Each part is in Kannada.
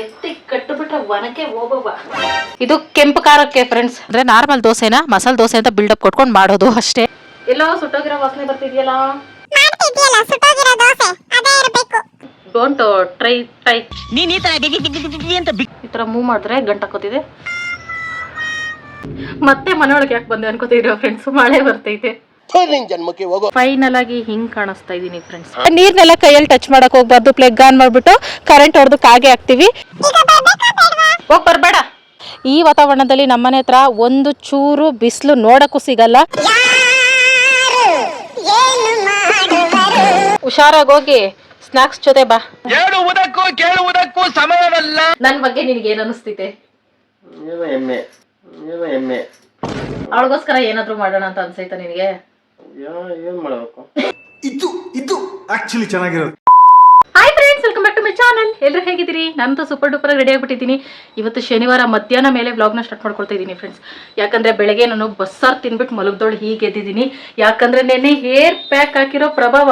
ಎತ್ತಿ ಕಟ್ಟಿಬಿಟ್ರೆ ಒನಕೆ ಹೋಗವ ಇದು ಕೆಂಪು ಕಾರಕ್ಕೆ ಫ್ರೆಂಡ್ಸ್ ಅಂದ್ರೆ ನಾರ್ಮಲ್ ದೋಸೆನ? ಮಸಾಲ ದೋಸೆ ಅಂತ ಬಿಲ್ಡಪ್ ಕೊಟ್ಕೊಂಡು ಮಾಡೋದು ಅಷ್ಟೇ. ಎಲ್ಲೋ ಸುಟ್ಟೋಗಿರೋ ವಾಸನೆ ಬರ್ತಿದ್ಯಲ್ಲ? ಮಾಡ್ತಿದ್ಯಲ್ಲ ಸುಟ್ಟೋಗಿರೋ ದೋಸೆ. ಅದೇ ಇರಬೇಕು. ಡೋಂಟ್ ಟ್ರೈ ಟ್ರೈ ನೀನ್ ಈ ತರ ಅಂತ ಈ ಥರ ಮೂವ್ ಮಾಡಿದ್ರೆ ಗಂಟಾಕೋತಿದೆ ಮತ್ತೆ ಮನೆಯೊಳಗೆ ಯಾಕೆ ಬಂದೆ ಅನ್ಕೋತಿದ್ರು ಫ್ರೆಂಡ್ಸ್ ಮಳೆ ಬರ್ತೈತೆ ಜನ್ಮಕ್ಕೆ ಹೋಗೋ ಫೈನಲ್ ಆಗಿ ಹಿಂಗ್ ಕಾಣಿಸ್ತಾ ಇದೀನಿ ಫ್ರೆಂಡ್ಸ್ ನೀರ್ನೆಲ್ಲ ಕೈಯಲ್ಲಿ ಟಚ್ ಮಾಡಕ್ ಹೋಗ್ಬಾರ್ದು ಪ್ಲಗ್ ಆನ್ ಮಾಡ್ಬಿಟ್ಟು ಕರೆಂಟ್ ಹೊಡೆದು ಕಾಗೆ ಹಾಕ್ತಿವಿ. ಈಗ ಬರ್ಬೇಕಾ ಬೇಡವಾ ಹೋಗ್ ಬರ್ಬೇಡ. ಈ ವಾತಾವರಣದಲ್ಲಿ ನಮ್ಮನೆ ಹತ್ರ ಒಂದು ಚೂರು ಬಿಸಿಲು ನೋಡಕ್ಕೂ ಸಿಗಲ್ಲ. ಏನು ಮಾಡುವರು ಹುಷಾರಾಗಿ ಹೋಗಿ ಸ್ನಾಕ್ಸ್ ಜೊತೆ ಬಾ. ಹೇಳುವುದಕ್ಕೂ ಕೇಳುವುದಕ್ಕೂ ಸಮಯವಲ್ಲ. ನನ್ ಬಗ್ಗೆ ನಿನ್ಗೆ ಏನ್ ಅನಿಸ್ತಿದೆ? ಅವಳಿಗೋಸ್ಕರ ಏನಾದ್ರು ಮಾಡೋಣ ಅಂತ ಅನ್ಸೈತ ನಿನಗೆ? ಏನ್ ಮಾಡಬೇಕು? ಇದು ಇದು ಆಕ್ಚುಲಿ ಚೆನ್ನಾಗಿರೋದು. Hi friends welcome back to my channel ಎಲ್ಲರೂ ಹೇಗಿದ್ದೀರಿ? ನಂದು ಸೂಪರ್ ಡೂಪರ್ ರೆಡಿ ಆಗಿಬಿಟ್ಟಿದ್ದೀನಿ. ಇವತ್ತು ಶನಿವಾರ ಮಧ್ಯಾಹ್ನ ಮೇಲೆ ವ್ಲಾಗ್ನ ಸ್ಟಾರ್ಟ್ ಮಾಡ್ಕೊಳ್ತಾ ಇದ್ದೀನಿ ಫ್ರೆಂಡ್ಸ್ ಯಾಕಂದ್ರೆ ಬೆಳಗ್ಗೆ ನಾನು ಬಸ್ಸಾರು ತಿನ್ಬಿಟ್ಟು ಮಲಗ್ದೋಳು ಹೀಗೆ ಎದ್ದಿದ್ದೀನಿ. ಯಾಕಂದ್ರೆ ನೆನ್ನೆ ಹೇರ್ ಪ್ಯಾಕ್ ಹಾಕಿರೋ ಪ್ರಭಾವ.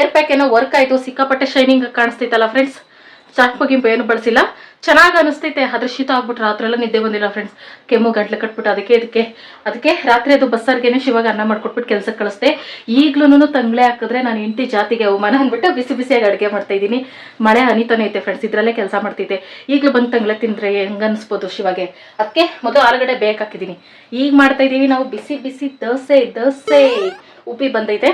ಏರ್ ಪ್ಯಾಕ್ ಏನೋ ವರ್ಕ್ ಆಯಿತು ಸಿಕ್ಕಾಪಟ್ಟೆ ಶೈನಿಂಗ್ ಕಾಣಿಸ್ತೈತಲ್ಲ ಫ್ರೆಂಡ್ಸ್ ಚಾಂಪು ಗಿಂಪು, ಏನು ಬಳಸಿಲ್ಲ. ಚೆನ್ನಾಗಿ ಅನಿಸ್ತೈತೆ ಅದ್ರ ಶೀತ ಆಗ್ಬಿಟ್ಟು ರಾತ್ರಿ ಎಲ್ಲ ನಿದ್ದೆ ಬಂದಿಲ್ಲ ಫ್ರೆಂಡ್ಸ್ ಕೆಮ್ಮು, ಗಂಟ್ಲು ಕಟ್ಬಿಟ್ಟು ಅದಕ್ಕೆ ಇದಕ್ಕೆ, ಅದಕ್ಕೆ ರಾತ್ರಿ ಅದು ಬಸ್ಸಾರ್ಗೇನೆ ಶಿವಾಗ ಅನ್ನ ಮಾಡ್ಕೊಟ್ಬಿಟ್ಟು ಕೆಲಸಕ್ಕೆ ಕಳಿಸ್ದೆ. ಈಗ್ಲೂ ತಂಗ್ಳೆ ಹಾಕಿದ್ರೆ ನಾನು ಇಂಟಿ ಜಾತಿಗೆ ಅವಮಾನ ಅಂದ್ಬಿಟ್ಟು ಬಿಸಿ ಬಿಸಿಯಾಗಿ ಅಡುಗೆ ಮಾಡ್ತಾ ಇದ್ದೀನಿ. ಮಳೆ ಅನಿತಾನೆ ಐತೆ ಫ್ರೆಂಡ್ಸ್ ಇದ್ರಲ್ಲೇ ಕೆಲಸ ಮಾಡ್ತಿದ್ದೆ. ಈಗಲೂ ಬಂದು ತಂಗ್ಳೆ ತಿಂದ್ರೆ ಹೆಂಗೆ ಅನಿಸ್ಬೋದು ಶಿವಾಗೆ? ಅದಕ್ಕೆ ಮೊದಲು ಆಲ್ಗಡೆ ಬೇಕಾಕಿದ್ದೀನಿ ಈಗ ಮಾಡ್ತಾ ಇದ್ದೀವಿ ನಾವು, ಬಿಸಿ ಬಿಸಿ ದೋಸೆ ದೋಸೆ. ಉಪ್ಪಿ ಬಂದೈತೆ.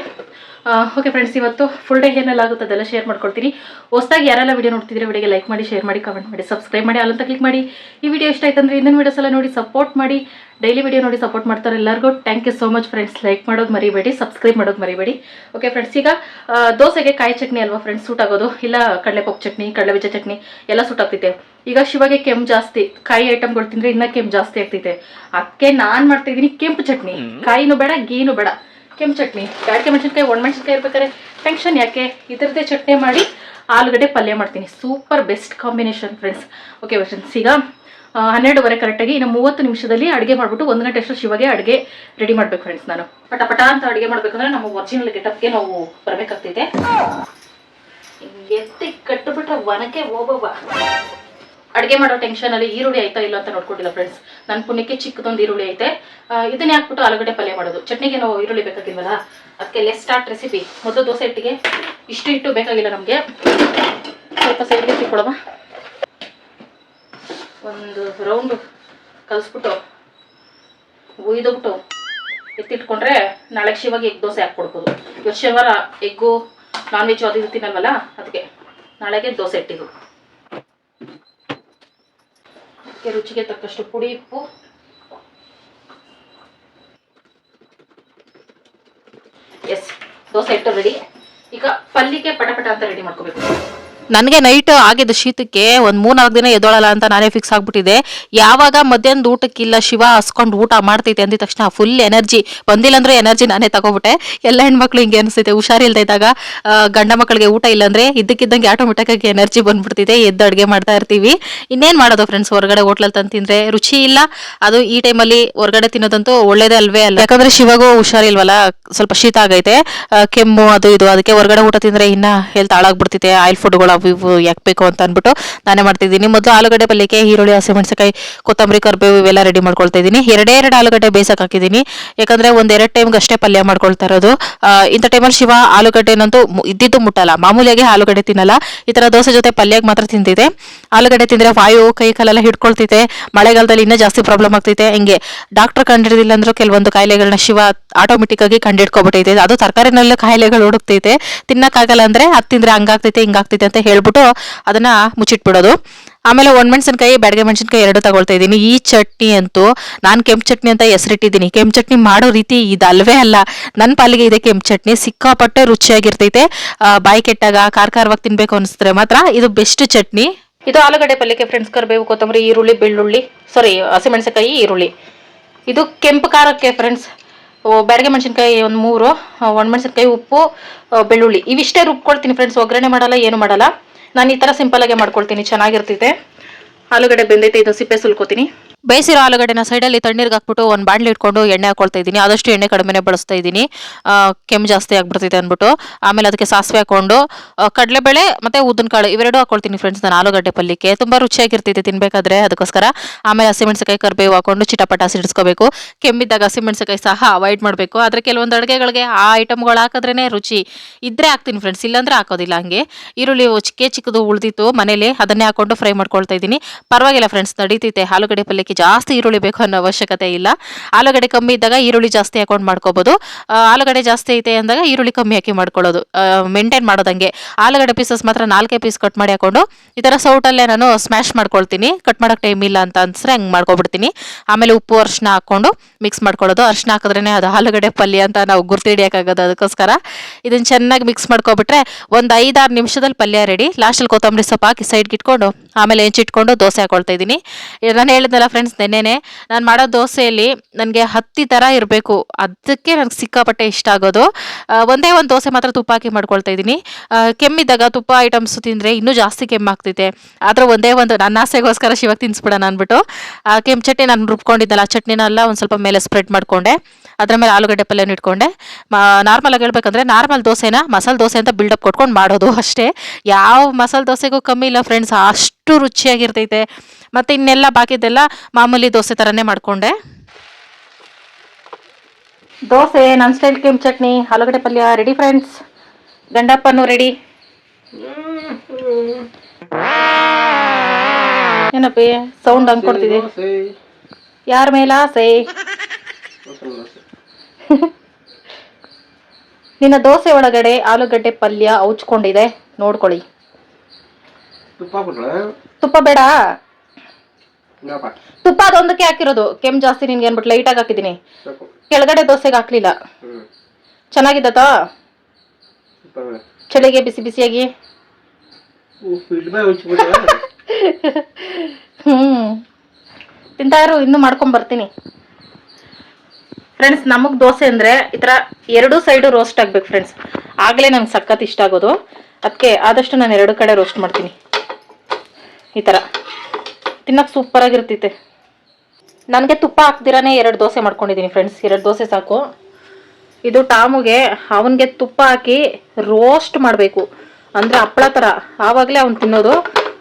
ಓಕೆ ಫ್ರೆಂಡ್ಸ್ ಇವತ್ತು ಫುಲ್ ಡೇ ಏನೆಲ್ಲ ಆಗುತ್ತೆ ಅದೆಲ್ಲ ಶೇರ್ ಮಾಡ್ಕೊಳ್ತೀನಿ ಹೊಸದಾಗಿ ಯಾರೆಲ್ಲ ವಿಡಿಯೋ ನೋಡ್ತಿದ್ರೆ ವಿಡಿಯೋಗೆ ಲೈಕ್ ಮಾಡಿ ಶೇರ್ ಮಾಡಿ ಕಮೆಂಟ್ ಮಾಡಿ ಸಬ್ಸ್ಕ್ರೈಬ್ ಮಾಡಿ ಅಲ್ಲಂತ ಕ್ಲಿಕ್ ಮಾಡಿ. ಈ ವಿಡಿಯೋ ಇಷ್ಟ ಆಯ್ತಂದ್ರೆ ಇನ್ನೊಂದು ವಿಡಿಯೋಸ್ ಎಲ್ಲ ನೋಡಿ ಸಪೋರ್ಟ್ ಮಾಡಿ. ಡೈಲಿ ವಿಡಿಯೋ ನೋಡಿ ಸಪೋರ್ಟ್ ಮಾಡ್ತಾರೆ ಎಲ್ಲರಿಗೂ. Thank you so much friends like ಮಾಡೋದು ಮರಿಬೇಡಿ ಸಬ್ಸ್ಕ್ರೈಬ್ ಮಾಡೋದು ಮರಿಬೇಡಿ. ಓಕೆ ಫ್ರೆಂಡ್ಸ್ ಈಗ ದೋಸೆಗೆ ಕಾಯಿ ಚಟ್ನಿ ಅಲ್ವಾ ಫ್ರೆಂಡ್ಸ್ ಸೂಟ್ ಆಗೋದು? ಇಲ್ಲ ಕಡಲೆಪಪ್ಪು ಚಟ್ನಿ ಕಡಲೆಬೀಜ ಚಟ್ನಿ ಎಲ್ಲ ಸೂಟ್ ಆಗ್ತೈತೆ. ಈಗ ಶಿವಗೆ ಕೆಂಪು ಜಾಸ್ತಿ. ಕಾಯಿ ಐಟಮ್ಗಳು ತಿಂದರೆ ಇನ್ನೂ ಕೆಂಪು ಜಾಸ್ತಿ ಆಗ್ತೈತೆ. ಅದಕ್ಕೆ ನಾನು ಮಾಡ್ತಾ ಇದ್ದೀನಿ ಕೆಂಪು ಚಟ್ನಿ. ಕಾಯಿನೂ ಬೇಡ ಗೀನು ಬೇಡ. ಕೆಂಪು ಚಟ್ನಿ ಬ್ಯಾಡಿಗೆ ಮೆಣಸಿನ್ಕಾಯಿ ಒಣಮೆಣಸಿನ್ಕಾಯಿ ಇರ್ಬೇಕಾದ್ರೆ ಟೆನ್ಷನ್ ಯಾಕೆ? ಇದರದ್ದೇ ಚಟ್ನಿ ಮಾಡಿ ಆಲೂಗಡ್ಡೆ ಪಲ್ಯ ಮಾಡ್ತೀನಿ. Super best combination friends okay friends ಈಗ ಹನ್ನೆರಡುವರೆ ಕರೆಕ್ಟಾಗಿ ಇನ್ನು ಮೂವತ್ತು ನಿಮಿಷದಲ್ಲಿ ಅಡುಗೆ ಮಾಡಿಬಿಟ್ಟು ಒಂದು ಗಂಟೆ ಅಷ್ಟು ಶಿವಗೆ ಅಡುಗೆ ರೆಡಿ ಮಾಡ್ಬೇಕು ಫ್ರೆಂಡ್ಸ್ ನಾನು. ಪಟ ಪಟ ಅಂತ ಅಡುಗೆ ಮಾಡಬೇಕಂದ್ರೆ ನಮ್ಮ ಒರಿಜಿನಲ್ ಗೆಟಪ್ಗೆ ನಾವು ಬರಬೇಕಾಗ್ತೈತೆ. ಎತ್ತಿ ಕಟ್ಟುಬಿಟ್ಟ ಒನಕೆ ಹೋಗವ ಅಡುಗೆ ಮಾಡೋ ಟೆನ್ಷನ್ ಅಲ್ಲಿ ಈರುಳ್ಳಿ ಆಯ್ತಾ ಇಲ್ಲ ಅಂತ ನೋಡ್ಕೊಂಡಿಲ್ಲ ಫ್ರೆಂಡ್ಸ್ ನನ್ನ ಪುಣ್ಯಕ್ಕೆ ಚಿಕ್ಕದೊಂದು ಈರುಳ್ಳಿ ಐತೆ. ಇದನ್ನೇ ಹಾಕ್ಬಿಟ್ಟು ಆಲೂಗಡ್ಡೆ ಪಲ್ಯ ಮಾಡೋದು. ಚಟ್ನಿಗೆ ನಾವು ಈರುಳ್ಳಿ ಬೇಕಾಗಿಲ್ವಲ್ಲ? ಅದಕ್ಕೆ ಲೆಸ್ ಸ್ಟಾರ್ಟ್ ರೆಸಿಪಿ ಮೊದಲು ದೋಸೆ ಇಟ್ಟಿಗೆ ಇಷ್ಟು ಇಟ್ಟು ಬೇಕಾಗಿಲ್ಲ ನಮಗೆ. ಸ್ವಲ್ಪ ಸೈಡ್ಗೆ ತಿಕ್ಕೊಳವ ಒಂದು ರೌಂಡು ಕಲಿಸ್ಬಿಟ್ಟು ಉಯ್ದುಬಿಟ್ಟು ಎತ್ತಿಟ್ಕೊಂಡ್ರೆ ನಾಳೆ ಶಿವಾಗಿ ಎಗ್ ದೋಸೆ ಹಾಕ್ಕೊಡ್ಬೋದು. ಇವತ್ತು ಶನಿವಾರ ಎಗ್ಗು ನಾನ್ ವೆಜ್ ಅದು ತಿನ್ನಲ್ವಲ್ಲ? ಅದಕ್ಕೆ ನಾಳೆಗೆ ದೋಸೆ ಇಟ್ಟಿದ್ದು ಅದಕ್ಕೆ ರುಚಿಗೆ ತಕ್ಕಷ್ಟು ಪುಡಿ, ಉಪ್ಪು. ಎಸ್ ದೋಸೆ ಇಟ್ಟು ರೆಡಿ ಈಗ ಪಲ್ಲಿಗೆ ಪಟಪಟ ಅಂತ ರೆಡಿ ಮಾಡ್ಕೋಬೇಕು. ನನಗೆ ನೈಟ್ ಆಗಿದ್ದು ಶೀತಕ್ಕೆ ಒಂದು ಮೂರ್ನಾಲ್ಕು ದಿನ ಎದ್ದೋಳಲ್ಲ ಅಂತ ನಾನೇ ಫಿಕ್ಸ್ ಆಗ್ಬಿಟ್ಟಿದೆ ಯಾವಾಗ ಮಧ್ಯಾಹ್ನದ ಊಟಕ್ಕಿಲ್ಲ ಶಿವ ಹಸ್ಕೊಂಡು ಊಟ ಮಾಡ್ತೈತೆ ಅಂದಿದ ತಕ್ಷಣ ಫುಲ್ ಎನರ್ಜಿ ಬಂದಿಲ್ಲ ಅಂದ್ರೆ ಎನರ್ಜಿ ನಾನೇ ತಗೋಬಿಟ್ಟೆ. ಎಲ್ಲ ಹೆಣ್ಮಕ್ಳು ಹಿಂಗೆ ಅನಿಸ್ತೈತೆ ಹುಷಾರಿಲ್ದ ಇದ್ದಾಗ ಗಂಡ ಮಕ್ಕಳಿಗೆ ಊಟ ಇಲ್ಲ ಅಂದ್ರೆ ಇದ್ದಕ್ಕಿದ್ದಂಗೆ ಆಟೋಮೆಟಿಕ್ ಆಗಿ ಎನರ್ಜಿ ಬಂದ್ಬಿಡ್ತಿದೆ ಎದ್ದು ಅಡುಗೆ ಮಾಡ್ತಾ ಇರ್ತೀವಿ. ಇನ್ನೇನು ಮಾಡೋದು ಫ್ರೆಂಡ್ಸ್ ಹೊರಗಡೆ ಹೋಟ್ಲಲ್ಲಿ ತಂದು ತಿಂದ್ರೆ ರುಚಿ ಇಲ್ಲ. ಅದು ಈ ಟೈಮಲ್ಲಿ ಹೊರಗಡೆ ತಿನ್ನೋದಂತೂ ಒಳ್ಳೇದೇ ಅಲ್ವೇ ಅಲ್ಲ. ಯಾಕಂದ್ರೆ ಶಿವಗೂ ಹುಷಾರಿಲ್ವಲ್ಲ ಸ್ವಲ್ಪ ಶೀತ ಆಗೈತೆ. ಕೆಮ್ಮು ಅದು ಇದು, ಅದಕ್ಕೆ ಹೊರಗಡೆ ಊಟ ತಿಂದ್ರೆ ಇನ್ನ ಹೆಲ್ತ್ ಹಾಳಾಗ್ಬಿಡ್ತಿದೆ ಆಯಿಲ್ ಫುಡ್ಗಳು ಇವು ಯಾಕೆ ಬೇಕು ಅಂತ ಅಂದ್ಬಿಟ್ಟು ನಾನೇ ಮಾಡ್ತಿದ್ದೀನಿ. ಮೊದಲು ಆಲೂಗಡ್ಡೆ ಪಲ್ಯಕ್ಕೆ ಈರುಳ್ಳಿ ಹಸಿಮೆಣಸಿಕಾಯಿ ಕೊತ್ತಂಬರಿ, ಕರಿಬೇವು ಇವೆಲ್ಲ ರೆಡಿ ಮಾಡ್ಕೊಳ್ತಾ ಇದ್ದೀನಿ. ಎರಡೇ ಎರಡು ಆಲೂಗಡ್ಡೆ ಬೇಯಿಸಕ್ಕೆ ಹಾಕಿದ್ದೀನಿ. ಯಾಕಂದ್ರೆ ಒಂದೆರಡು ಟೈಮ್ಗೆ ಅಷ್ಟೇ ಪಲ್ಯ ಮಾಡ್ಕೊಳ್ತಾ ಇರೋದು. ಇಂಥ ಟೈಮಲ್ಲಿ ಶಿವ ಆಲೂಗಡ್ಡೆನಂತೂ ಇದ್ದಿದ್ದು ಮುಟ್ಟಲ್ಲ. ಮಾಮೂಲಿಯಾಗಿ ಆಲೂಗಡ್ಡೆ ತಿನ್ನಲ್ಲ. ಈ ಥರ ದೋಸೆ ಜೊತೆ ಪಲ್ಯಕ್ಕೆ ಮಾತ್ರ ತಿಂತಿದೆ. ಆಲೂಗಡ್ಡೆ ತಿಂದ್ರೆ ವಾಯು, ಕೈ, ಕಾಲೆಲ್ಲ ಹಿಡ್ಕೊಳ್ತೈತೆ ಮಳೆಗಾಲದಲ್ಲಿ ಇನ್ನೂ ಜಾಸ್ತಿ ಪ್ರಾಬ್ಲಮ್ ಆಗ್ತೈತೆ ಹಿಂಗೆ? ಡಾಕ್ಟರ್ ಕಂಡಿಡಿದಿಲ್ಲ ಅಂದ್ರೂ ಕೆಲವೊಂದು ಕಾಯಿಲೆಗಳನ್ನ ಶಿವ ಆಟೋಮೆಟಿಕ್ ಆಗಿ ಕಂಡಿಡ್ಕೊಬಿಟ್ಟೈತೆ ಅದು ತರಕಾರಿನಲ್ಲೂ ಕಾಯಿಲೆಗಳು ಹುಡುಕ್ತೈತೆ ತಿನ್ನಕ್ಕಾಗಲ್ಲ ಅಂದ್ರೆ ಅದು ತಿಂದ್ರೆ ಹಂಗಾಗ್ತೈತೆ ಹಿಂಗಾಗ್ತೈತೆ ಅಂತ ಹೇಳ್ಬಿಟ್ಟು ಅದನ್ನ ಮುಚ್ಚಿಟ್ಬಿಡೋದು. ಆಮೇಲೆ ಒಣಮೆಣಸಿನ್ಕಾಯಿ ಬ್ಯಾಡಗೆ ಮೆಣಸಿನ್ಕಾಯಿ ಎರಡು ತಗೊಳ್ತಾ ಇದ್ದೀನಿ. ಈ ಚಟ್ನಿ ಅಂತೂ ನಾನು ಕೆಂಪು ಚಟ್ನಿ ಅಂತ ಹೆಸರಿಟ್ಟಿದ್ದೀನಿ. ಕೆಂಪು ಚಟ್ನಿ ಮಾಡೋ ರೀತಿ ಇದಲ್ವೇ ಅಲ್ಲ. ನನ್ನ ಪಾಲಿಗೆ ಇದೆ ಕೆಂಪು ಚಟ್ನಿ. ಸಿಕ್ಕಾಪಟ್ಟೆ ರುಚಿಯಾಗಿರ್ತೈತೆ. ಬಾಯಿ ಕೆಟ್ಟಾಗ, ಖಾರ ಖಾರವಾಗಿ ತಿನ್ಬೇಕು ಅನಿಸಿದ್ರೆ ಮಾತ್ರ ಇದು ಬೆಸ್ಟ್ ಚಟ್ನಿ. ಇದು ಆಲೂಗಡ್ಡೆ ಪಲ್ಯಕ್ಕೆ ಫ್ರೆಂಡ್ಸ್ ಕರಿಬೇವು, ಕೊತ್ತಂಬರಿ, ಈರುಳ್ಳಿ, ಬೆಳ್ಳುಳ್ಳಿ ಸಾರಿ ಹಸಿಮೆಣಸಿನಕಾಯಿ ಈರುಳ್ಳಿ. ಇದು ಕೆಂಪು ಖಾರಕ್ಕೆ ಫ್ರೆಂಡ್ಸ್ ಬ್ಯಾಡಗೆ ಮೆಣಸಿನ್ಕಾಯಿ ಒಂದು ಮೂರು ಒಣಮೆಣಸಿನ್ಕಾಯಿ ಉಪ್ಪು ಬೆಳ್ಳುಳ್ಳಿ. ಇವಿಷ್ಟೇ ರುಬ್ಕೊಳ್ತೀನಿ ಫ್ರೆಂಡ್ಸ್ ಒಗ್ಗರಣೆ ಮಾಡಲ್ಲ, ಏನು ಮಾಡಲ್ಲ. ನಾನು ಈ ಥರ ಸಿಂಪಲಾಗೆ ಮಾಡ್ಕೊಳ್ತೀನಿ. ಚೆನ್ನಾಗಿರ್ತೈತೆ. ಆಲೂಗಡ್ಡೆ ಬೆಂದೈತೆ, ಇದು ಸಿಪ್ಪೆ ಸುಲ್ಕೋತೀನಿ. ಬೇಯಿಸಿರೋ ಆಲೂಗಡ್ಡೆನ ಸೈಡಲ್ಲಿ ತಣ್ಣೀರಿಗೆ ಹಾಕ್ಬಿಟ್ಟು ಒಂದು ಬಾಂಡ್ಲಿ ಇಟ್ಕೊಂಡು ಎಣ್ಣೆ ಹಾಕೊಳ್ತಾ ಇದ್ದೀನಿ. ಆದಷ್ಟು ಎಣ್ಣೆ ಕಡಿಮೆನೇ ಬಳಸ್ತಾ ಇದ್ದೀನಿ. ಕೆಮ್ಮು ಜಾಸ್ತಿ ಆಗಿಬಿಡ್ತಿದೆ ಅಂದ್ಬಿಟ್ಟು. ಆಮೇಲೆ ಅದಕ್ಕೆ ಸಾಸಿವೆ ಹಾಕೊಂಡು ಕಡಲೆಬೇಳೆ ಮತ್ತು ಉದ್ದಿನಕಾಳು ಇವೆರಡು ಹಾಕೊಳ್ತೀನಿ ಫ್ರೆಂಡ್ಸ್ ನಾನು ಆಲೂಗಡ್ಡೆ ಪಲ್ಯಕ್ಕೆ. ತುಂಬ ರುಚಿಯಾಗಿರ್ತೈತೆ ತಿನ್ಬೇಕಾದ್ರೆ ಅದಕ್ಕೋಸ್ಕರ. ಆಮೇಲೆ ಹಸಿಮೆಣಸಿಕಾಯಿ ಕರ್ಬೇವು ಹಾಕೊಂಡು ಚಿಟಪಟ ಸಿಡಿಸ್ಕೋಬೇಕು ಕೆಮ್ಮಿದ್ದಾಗ ಹಸಿಮೆಣಸಿಕಾಯಿ ಸಹ ಅವಾಯ್ಡ್ ಮಾಡಬೇಕು. ಆದರೆ ಕೆಲವೊಂದು ಅಡುಗೆಗಳಿಗೆ ಆ ಐಟಮ್ಗಳು ಹಾಕಿದ್ರೇ ರುಚಿ ಇದ್ರೆ ಹಾಕ್ತೀನಿ ಫ್ರೆಂಡ್ಸ್ ಇಲ್ಲಾಂದ್ರೆ ಹಾಕೋದಿಲ್ಲ ಹಂಗೆ. ಈರುಳ್ಳಿ ಚಿಕ್ಕ ಚಿಕ್ಕದು ಉಳಿದಿತ್ತು ಮನೇಲಿ ಅದನ್ನೇ ಹಾಕೊಂಡು ಫ್ರೈ ಮಾಡ್ಕೊಳ್ತಾ ಇದ್ದೀನಿ. ಪರವಾಗಿಲ್ಲ ಫ್ರೆಂಡ್ಸ್ ನಡೀತೈತೆ. ಆಲೂಗಡ್ಡೆ ಪಲ್ಯಕ್ಕೆ ಜಾಸ್ತಿ ಈರುಳ್ಳಿ ಬೇಕು ಅನ್ನೋ ಅವಶ್ಯಕತೆ ಇಲ್ಲ. ಆಲೂಗಡ್ಡೆ ಕಮ್ಮಿ ಇದ್ದಾಗ ಈರುಳ್ಳಿ ಜಾಸ್ತಿ ಹಾಕೊಂಡು ಮಾಡ್ಕೋಬೋದು. ಆಲೂಗಡ್ಡೆ ಜಾಸ್ತಿ ಐತೆ ಅಂದಾಗ ಈರುಳ್ಳಿ ಕಮ್ಮಿ ಹಾಕಿ ಮಾಡ್ಕೊಳ್ಳೋದು. ಮೇಂಟೈನ್ ಮಾಡೋದಂಗೆ. ಆಲೂಗಡ್ಡೆ ಪೀಸಸ್ ಮಾತ್ರ ನಾಲ್ಕೇ ಪೀಸ್ ಕಟ್ ಮಾಡಿ ಹಾಕೊಂಡು ಈ ಥರ ಸೌಟಲ್ಲೇ ನಾನು ಸ್ಮ್ಯಾಶ್ ಮಾಡ್ಕೊಳ್ತೀನಿ. ಕಟ್ ಮಾಡೋಕ್ಕೆ ಟೈಮ್ ಇಲ್ಲ ಅಂತ ಅನ್ಸ್ರೆ ಹಂಗೆ ಮಾಡ್ಕೊಬಿಡ್ತೀನಿ. ಆಮೇಲೆ ಉಪ್ಪು ಅರ್ಶಿನ ಹಾಕ್ಕೊಂಡು ಮಿಕ್ಸ್ ಮಾಡ್ಕೊಳ್ಳೋದು. ಅರ್ಶಿನ ಹಾಕಿದ್ರೇ ಅದು ಆಲೂಗಡ್ಡೆ ಪಲ್ಯ ಅಂತ ನಾವು ಗುರ್ತಿಡಿಯೋಕ್ಕಾಗೋದು ಅದಕ್ಕೋಸ್ಕರ. ಇದನ್ನು ಚೆನ್ನಾಗಿ ಮಿಕ್ಸ್ ಮಾಡ್ಕೊಬಿಟ್ರೆ ಒಂದು ಐದಾರು ನಿಮಿಷದಲ್ಲಿ ಪಲ್ಯ ರೆಡಿ ಲಾಸ್ಟಲ್ಲಿ ಕೊತ್ತಂಬರಿ ಸೊಪ್ಪು ಹಾಕಿ ಸೈಡ್ಗೆ ಇಟ್ಕೊಂಡು ಆಮೇಲೆ ಹೆಂಚಿಟ್ಕೊಂಡು ದೋಸೆ ಹಾಕೊಳ್ತಾ ಇದ್ದೀನಿ. ನಾನು ಹೇಳಿದ್ನಲ್ಲ ಫ್ರೆಂಡ್ಸ್ ನೆನ್ನೆನೆ, ನಾನು ಮಾಡೋ ದೋಸೆಯಲ್ಲಿ ನನಗೆ ಹತ್ತಿ ಥರ ಇರಬೇಕು. ಅದಕ್ಕೆ ನನಗೆ ಸಿಕ್ಕಾಪಟ್ಟೆ ಇಷ್ಟ ಆಗೋದು. ಒಂದೇ ಒಂದು ದೋಸೆ ಮಾತ್ರ ತುಪ್ಪ ಹಾಕಿ ಮಾಡ್ಕೊಳ್ತಾ ಇದ್ದೀನಿ. ಕೆಮ್ಮಿದ್ದಾಗ ತುಪ್ಪ ಐಟಮ್ಸ್ ತಿಂದರೆ ಇನ್ನೂ ಜಾಸ್ತಿ ಕೆಮ್ಮಾಗ್ತೈತೆ ಆದರೆ ಒಂದೇ ಒಂದು ನನ್ನ ಆಸೆಗೋಸ್ಕರ ಶಿವಾಗ ತಿನ್ಸ್ಬಿಡೋಣ ಅಂದ್ಬಿಟ್ಟು, ಆ ಕೆಂಪು ಚಟ್ನಿ ನಾನು ರುಬ್ಕೊಂಡಿದ್ದಲ್ಲ, ಆ ಚಟ್ನಿನೆಲ್ಲ ಒಂದು ಸ್ವಲ್ಪ ಮೇಲೆ ಸ್ಪ್ರೆಡ್ ಮಾಡಿಕೊಂಡೆ. ಅದ್ರ ಮೇಲೆ ಆಲೂಗಡ್ಡೆ ಪಲ್ಯನ ಇಟ್ಕೊಂಡೆ. ನಾರ್ಮಲಾಗಿ ಹೇಳ್ಬೇಕಂದ್ರೆ ನಾರ್ಮಲ್ ದೋಸೆನ ಮಸಾಲೆ ದೋಸೆ ಅಂತ ಬಿಲ್ಡಪ್ ಕೊಟ್ಕೊಂಡು ಮಾಡೋದು ಅಷ್ಟೇ. ಯಾವ ಮಸಾಲೆ ದೋಸೆಗೂ ಕಮ್ಮಿ ಇಲ್ಲ ಫ್ರೆಂಡ್ಸ್ ಅಷ್ಟು ರುಚಿಯಾಗಿರ್ತೈತೆ. ಮತ್ತು ಇನ್ನೆಲ್ಲ ಬಾಕಿದೆಲ್ಲ ಮಾಮೂಲಿ ದೋಸೆ ಥರನೇ ಮಾಡಿಕೊಂಡೆ. ದೋಸೆ ನನ್ನ ಸ್ಟೈಲ್ ಕೆಂಪು ಚಟ್ನಿ, ಆಲೂಗಡ್ಡೆ ಪಲ್ಯ ರೆಡಿ ಫ್ರೆಂಡ್ಸ್ ಗಂಡಪ್ಪನೂ ರೆಡಿ ಏನಪ್ಪಿ ಸೌಂಡ್ ಅನ್ಕೊಡ್ತಿದೆ ಕೊಡ್ತಿದ್ದೆ ಯಾರ ಮೇಲೆ? ಆಸೆ ನಿನ್ನ ದೋಸೆ ಒಳಗಡೆ ಆಲೂಗಡ್ಡೆ ಪಲ್ಯ ಔಚ್ಕೊಂಡಿದೆ ನೋಡ್ಕೊಳ್ಳಿ. ತುಪ್ಪ ಬೇಡ. ತುಪ್ಪ ಅದೊಂದಕ್ಕೆ ಹಾಕಿರೋದು. ಕೆಮ್ ಜಾಸ್ತಿ ನಿನ್ಗೆ ಅನ್ಬಿಟ್ಟು ಲೈಟಾಗಿ ಹಾಕಿದ್ದೀನಿ. ಹಾಕಿದೀನಿ ಕೆಳಗಡೆ ದೋಸೆಗೆ ಹಾಕ್ಲಿಲ್ಲ. ಚೆನ್ನಾಗಿದ್ದತಾ ಚಳಿಗೆ ಬಿಸಿ ಬಿಸಿಯಾಗಿ. ಹ್ಮ್ ತಿಂತಾರು ಇನ್ನು ಮಾಡ್ಕೊಂಡ್ ಬರ್ತೀನಿ. ಫ್ರೆಂಡ್ಸ್ ನಮಗ್ ದೋಸೆ ಅಂದ್ರೆ ಈ ತರ ಎರಡು ಸೈಡು ರೋಸ್ಟ್ ಆಗ್ಬೇಕು ಫ್ರೆಂಡ್ಸ್ ಆಗ್ಲೇ ನಂಗೆ ಸಖತ್ ಇಷ್ಟ ಆಗೋದು. ಅದಕ್ಕೆ ಆದಷ್ಟು ನಾನು ಎರಡು ಕಡೆ ರೋಸ್ಟ್ ಮಾಡ್ತೀನಿ. ಈ ಥರ ತಿನ್ನಕ್ ಸೂಪರ್ ಆಗಿರ್ತೈತೆ. ನನಗೆ ತುಪ್ಪ ಹಾಕ್ದಿರಾನೇ ಎರಡು ದೋಸೆ ಮಾಡ್ಕೊಂಡಿದ್ದೀನಿ ಫ್ರೆಂಡ್ಸ್ ಎರಡು ದೋಸೆ ಸಾಕು. ಇದು ಟಾಮುಗೆ ಅವನಿಗೆ ತುಪ್ಪ ಹಾಕಿ ರೋಸ್ಟ್ ಮಾಡಬೇಕು. ಅಂದರೆ ಹಪ್ಪಳ ಥರ ಆವಾಗಲೇ ಅವ್ನು ತಿನ್ನೋದು.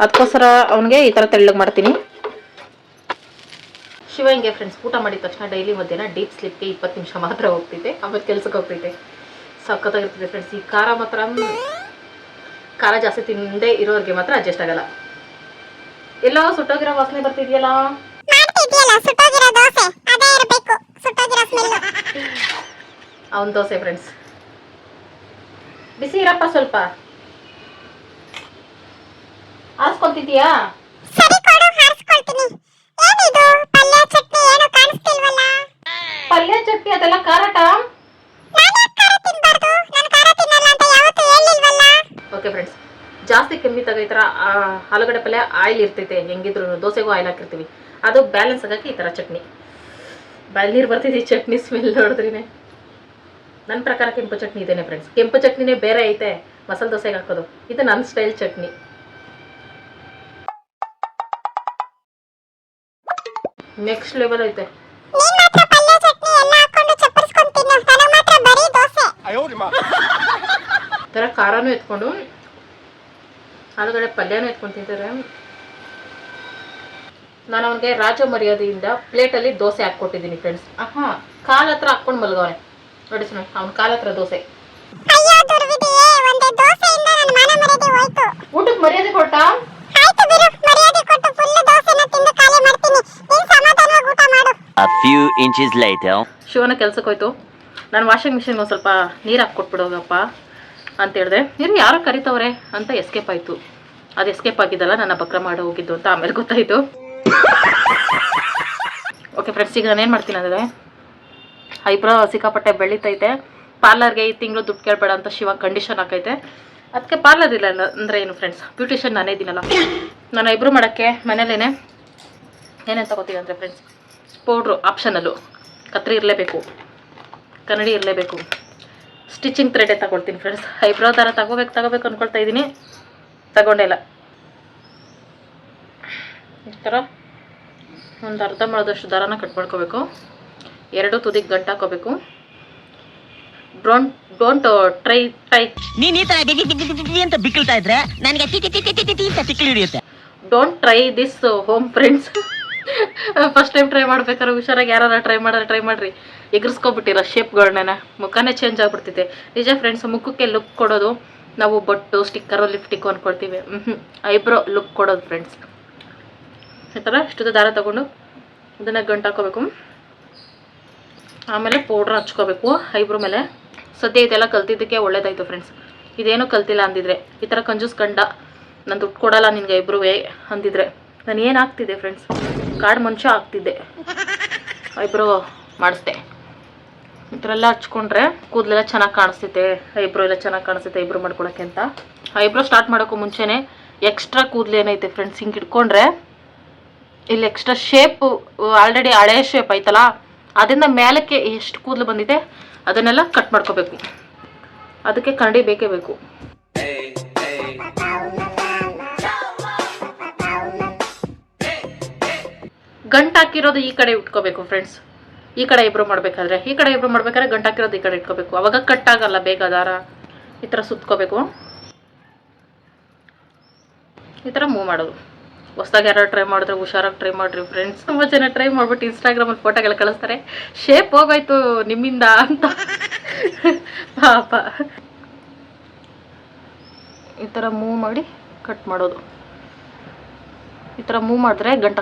ಅದಕ್ಕೋಸ್ಕರ ಅವನಿಗೆ ಈ ಥರ ತೆಳ್ಳಗೆ ಮಾಡ್ತೀನಿ. ಶಿವ ಹಿಂಗೆ ಫ್ರೆಂಡ್ಸ್ ಊಟ ಮಾಡಿದ ತಕ್ಷಣ ಡೈಲಿ ಮಧ್ಯಾಹ್ನ ಡೀಪ್ ಸ್ಲಿಪ್ಗೆ ಇಪ್ಪತ್ತು ನಿಮಿಷ ಮಾತ್ರ ಹೋಗ್ತೈತೆ. ಆಮೇಲೆ ಕೆಲಸಕ್ಕೆ ಹೋಗ್ತೈತೆ. ಸಖತ್ತಾಗಿರ್ತದೆ ಫ್ರೆಂಡ್ಸ್ ಈ ಖಾರ ಮಾತ್ರ, ಖಾರ ಜಾಸ್ತಿ ತಿಂದೇ ಇರೋರಿಗೆ ಮಾತ್ರ ಅಡ್ಜಸ್ಟ್ ಆಗಲ್ಲ. ಎಲ್ಲೋ ಸುಟ್ಟೋಗಿರೋ ವಾಸನೆ ಬರ್ತಿದ್ಯಲ್ಲ? ಅವನ್ ಸುಟ್ಟೋಗಿರೋ ದೋಸೆ. ಅದೇ ಇರಬೇಕು ಸುಟ್ಟೋಗಿರೋ ಸ್ಮೆಲ್ ಅವನ ದೋಸೆ ಫ್ರೆಂಡ್ಸ್ ಬಿಸಿ ಇರಪ್ಪ ಸ್ವಲ್ಪ. ಆಸ್ಕೊಂತಿದ್ಯಾ ಸರಿ ಕೊಡು ಆಲೂಗಡ್ಡೆ ಪಲ್ಯ ಆಯಿಲ್ ಇರ್ತೈತೆ ಹೆಂಗಿದ್ರು ದೋಸೆಗೂ ಆಯಿಲ್ ಹಾಕಿರ್ತೀವಿ. ಅದು ಬ್ಯಾಲೆನ್ಸ್ ಆಗಕ್ಕೆ ಈ ಥರ ಚಟ್ನಿ. ನೀರು ಬರ್ತಿದೆ ಈ ಚಟ್ನಿ ಸ್ಮೆಲ್ ನೋಡಿದ್ರಿನೇ. ನನ್ನ ಪ್ರಕಾರ ಕೆಂಪು ಚಟ್ನಿ ಇದೇನೆ ಫ್ರೆಂಡ್ಸ್ ಕೆಂಪು ಚಟ್ನಿನೇ ಬೇರೆ ಐತೆ ಮಸಾಲೆ ದೋಸೆಗೆ ಹಾಕೋದು. ಇದು ನನ್ನ ಸ್ಟೈಲ್ ಚಟ್ನಿ. ನೆಕ್ಸ್ಟ್ ಲೆವೆಲ್ ಐತೆ. ಥರ ಖಾರನೂ ಎತ್ಕೊಂಡು ಆಲೂಗಡ್ಡೆ ಪಲ್ಯನೂ ಎತ್ಕೊಂಡು ತಿಂತಾರೆ ನಾನು ಅವನಿಗೆ ರಾಜ ಮರ್ಯಾದೆಯಿಂದ ಪ್ಲೇಟಲ್ಲಿ ದೋಸೆ ಹಾಕ್ಕೊಟ್ಟಿದ್ದೀನಿ ಫ್ರೆಂಡ್ಸ್ ಹಾಂ ಕಾಲ ಹತ್ರ ಹಾಕ್ಕೊಂಡು ಮಲಗವನೆ. ನೋಡಿ ಸುಮ್ಮನೆ ಅವ್ನ ಕಾಲ ಹತ್ರ ದೋಸೆ. ಅಯ್ಯೋ ದುರ್ವಿಧಿಯೇ ಒಂದೇ ದೋಸೆಯಿಂದ ನನ್ನ ಮಾನ ಮರ್ಯಾದೆ ಹೋಯ್ತು. ಊಟಕ್ಕೆ ಮರ್ಯಾದೆ ಕೊಟ್ಟ? ಆಯ್ತು ಬಿಡು ಮರ್ಯಾದೆ ಕೊಟ್ಟು ಫುಲ್ ದೋಸೆನ ತಿಂದು ಖಾಲಿ ಮಾಡ್ತೀನಿ. ನೀನ್ ಸಮಾಧಾನವಾಗಿ ಊಟ ಮಾಡು. A few inches later. ಶಿವನ ಕೆಲ್ಸಕ್ಕೆ ಹೋಯ್ತು ನಾನು ವಾಷಿಂಗ್ ಮಿಷಿನ್ಗೆ ಒಂದು ಸ್ವಲ್ಪ ನೀರು ಹಾಕ್ಕೊಟ್ಬಿಡೋಗಪ್ಪ ಅಂತ ಹೇಳಿದೆ ಇರು ಯಾರೋ ಕರಿತವ್ರೆ ಅಂತ ಎಸ್ಕೇಪ್ ಆಯಿತು. ಅದು ಎಸ್ಕೇಪ್ ಆಗಿದ್ದಲ್ಲ, ನನ್ನ ಬಕ್ರ ಮಾಡಿ ಹೋಗಿದ್ದು ಅಂತ ಆಮೇಲೆ ಗೊತ್ತಾಯಿತು. ಓಕೆ ಫ್ರೆಂಡ್ಸ್ ಈಗ ನಾನು ಏನು ಮಾಡ್ತೀನಿ ಅಂದರೆ, ಐಬ್ರೋ ಸಿಕ್ಕಾಪಟ್ಟೆ ಬೆಳೀತೈತೆ. ಪಾರ್ಲರ್ಗೆ ಈ ತಿಂಗಳು ದುಡ್ಡು ಕೇಳಬೇಡ ಅಂತ ಶಿವ ಕಂಡೀಷನ್ ಹಾಕೈತೆ. ಅದಕ್ಕೆ ಪಾರ್ಲರ್ ಇಲ್ಲ ಅಂದರೆ ಏನು ಫ್ರೆಂಡ್ಸ್ ಬ್ಯೂಟಿಷಿಯನ್ ನಾನೇ ಇದ್ದೀನಲ್ಲ ನಾನು ಐಬ್ರೋ ಮಾಡೋಕ್ಕೆ ಮನೇಲೇನೆ. ಏನೇನು ತಗೋತೀವಿ ಅಂದರೆ ಫ್ರೆಂಡ್ಸ್ ಪೌಡ್ರು ಆಪ್ಷನಲ್ಲು ಕತ್ರಿ ಇರಲೇಬೇಕು. ಕನ್ನಡಿ ಇರಲೇಬೇಕು. ಸ್ಟಿಚಿಂಗ್ ಥ್ರೆಡೇ ತಗೊಳ್ತೀನಿ ಫ್ರೆಂಡ್ಸ್ ಐಬ್ರೋ ಥರ ತಗೋಬೇಕು ತಗೋಬೇಕು ಅಂದ್ಕೊಳ್ತಾ ಇದ್ದೀನಿ ತಗೊಂಡಿಲ್ಲ ಈ ಥರ ಒಂದು ಅರ್ಧ ಮಾಡೋದಷ್ಟು ದಾರನ ಕಟ್ ಮಾಡ್ಕೋಬೇಕು. ಎರಡು ತುದಿಗೆ ಗಂಟು ಹಾಕೋಬೇಕು. ಡೋಂಟ್ ಡೋಂಟ್ ಟ್ರೈ ಟ್ರೈ ನೀನ್ ಈ ತರ ಅಂತ ಬಿಕ್ಕಳ್ತಾ ಇದ್ರೆ ನನಗೆ ಅಂತ ತಿಕ್ಕಲು ಹಿಡಿಯುತ್ತೆ. Don't try this home friends first time try ಮಾಡ್ಬೇಕಾದ್ರೆ ಹುಷಾರಾಗಿ ಯಾರು ಟ್ರೈ ಮಾಡಿದ್ರೆ ಟ್ರೈ ಮಾಡಿರಿ. ಎಗರ್ಸ್ಕೊಬಿಟ್ಟಿರೋ ಶೇಪ್ಗಳನ್ನ ಮುಖನೇ ಚೇಂಜ್ ಆಗ್ಬಿಡ್ತಿದೆ. ನಿಜ ಫ್ರೆಂಡ್ಸ್ ಮುಖಕ್ಕೆ ಲುಕ್ ಕೊಡೋದು ನಾವು ಬೊಟ್ಟು ಸ್ಟಿಕ್ಕರು ಲಿಫ್ಟಿಕ್ಕು ಅಂದ್ಕೊಳ್ತೀವಿ ಐಬ್ರೋ ಲುಕ್ ಕೊಡೋದು ಫ್ರೆಂಡ್ಸ್ ಈ ಥರ ಇಷ್ಟದ ದಾರ ತಗೊಂಡು ಇದನ್ನು ಗಂಟು ಹಾಕೋಬೇಕು. ಆಮೇಲೆ ಪೌಡ್ರ್ ಹಚ್ಕೋಬೇಕು ಐಬ್ರೋ ಮೇಲೆ. ಸದ್ಯ ಇದೆಲ್ಲ ಕಲ್ತಿದ್ದಕ್ಕೆ ಒಳ್ಳೇದಾಯ್ತು ಫ್ರೆಂಡ್ಸ್ ಇದೇನು ಕಲ್ತಿಲ್ಲ ಅಂದಿದ್ರೆ. ಈ ಥರ ಕಂಜೂಸ್ ಕಂಡ ನಾನು ದುಡ್ಡು ಕೊಡಲ್ಲ ನಿನಗೆ ಐಬ್ರೋವೇ ಅಂದಿದ್ರೆ. ನಾನು ಏನು ಆಗ್ತಿದ್ದೆ ಫ್ರೆಂಡ್ಸ್ ಕಾಡು ಮನುಷ್ಯ ಆಗ್ತಿದ್ದೆ. ಐಬ್ರೋ ಮಾಡಿಸ್ದೆ. ಈ ಥರ ಎಲ್ಲ ಹಚ್ಕೊಂಡ್ರೆ ಕೂದಲೆಲ್ಲ ಚೆನ್ನಾಗಿ ಕಾಣಿಸ್ತೈತೆ ಐಬ್ರೋ ಎಲ್ಲ ಚೆನ್ನಾಗಿ ಕಾಣಿಸ್ತೈತೆ ಐಬ್ರೋ ಮಾಡ್ಕೊಳಕ್ಕೆ ಅಂತ. ಐಬ್ರೋ ಸ್ಟಾರ್ಟ್ ಮಾಡೋಕ್ಕೂ ಮುಂಚೆನೇ ಎಕ್ಸ್ಟ್ರಾ ಕೂದಲು ಏನೈತೆ ಫ್ರೆಂಡ್ಸ್ ಹಿಂಗೆ ಇಟ್ಕೊಂಡ್ರೆ, ಇಲ್ಲಿ ಎಕ್ಸ್ಟ್ರಾ ಶೇಪ್ ಆಲ್ರೆಡಿ ಹಳೆ ಶೇಪ್ ಐತಲ್ಲ ಅದರಿಂದ ಮೇಲಕ್ಕೆ ಎಷ್ಟು ಕೂದಲು ಬಂದಿದೆ, ಅದನ್ನೆಲ್ಲ ಕಟ್ ಮಾಡ್ಕೋಬೇಕು. ಅದಕ್ಕೆ ಕನ್ನಡಿ ಬೇಕೇ ಬೇಕು. ಗಂಟಾಕಿರೋದು ಈ ಕಡೆ ಇಟ್ಕೋಬೇಕು ಫ್ರೆಂಡ್ಸ್ ಈ ಕಡೆ ಇಬ್ರು ಮಾಡಬೇಕಾದ್ರೆ, ಈ ಕಡೆ ಇಬ್ರು ಮಾಡ್ಬೇಕಾದ್ರೆ ಗಂಟಾಕಿರೋದು ಈ ಕಡೆ ಇಟ್ಕೋಬೇಕು. ಅವಾಗ ಕಟ್ ಆಗಲ್ಲ ಬೇಗ ದಾರ. ಈ ಥರ ಸುತ್ಕೋಬೇಕು. ಈ ಥರ ಮೂವ್ ಮಾಡೋದು. ಹೊಸ್ದಾಗಿ ಯಾರು ಟ್ರೈ ಮಾಡಿದ್ರೆ, ಹುಷಾರಾಗಿ ಟ್ರೈ ಮಾಡಿರಿ ಫ್ರೆಂಡ್ಸ್ ತುಂಬ ಜನ ಟ್ರೈ ಮಾಡ್ಬಿಟ್ಟು ಇನ್ಸ್ಟಾಗ್ರಾಮಲ್ಲಿ ಫೋಟೋಗೆಲ್ಲ ಕಳಿಸ್ತಾರೆ. ಶೇಪ್ ಹೋಗೋಯ್ತು ನಿಮ್ಮಿಂದ ಅಂತ. ಪಾಪ. ಈ ಥರ ಮೂವ್ ಮಾಡಿ ಕಟ್ ಮಾಡೋದು. ಈ ಥರ ಮೂವ್ ಮಾಡಿದ್ರೆ ಗಂಟು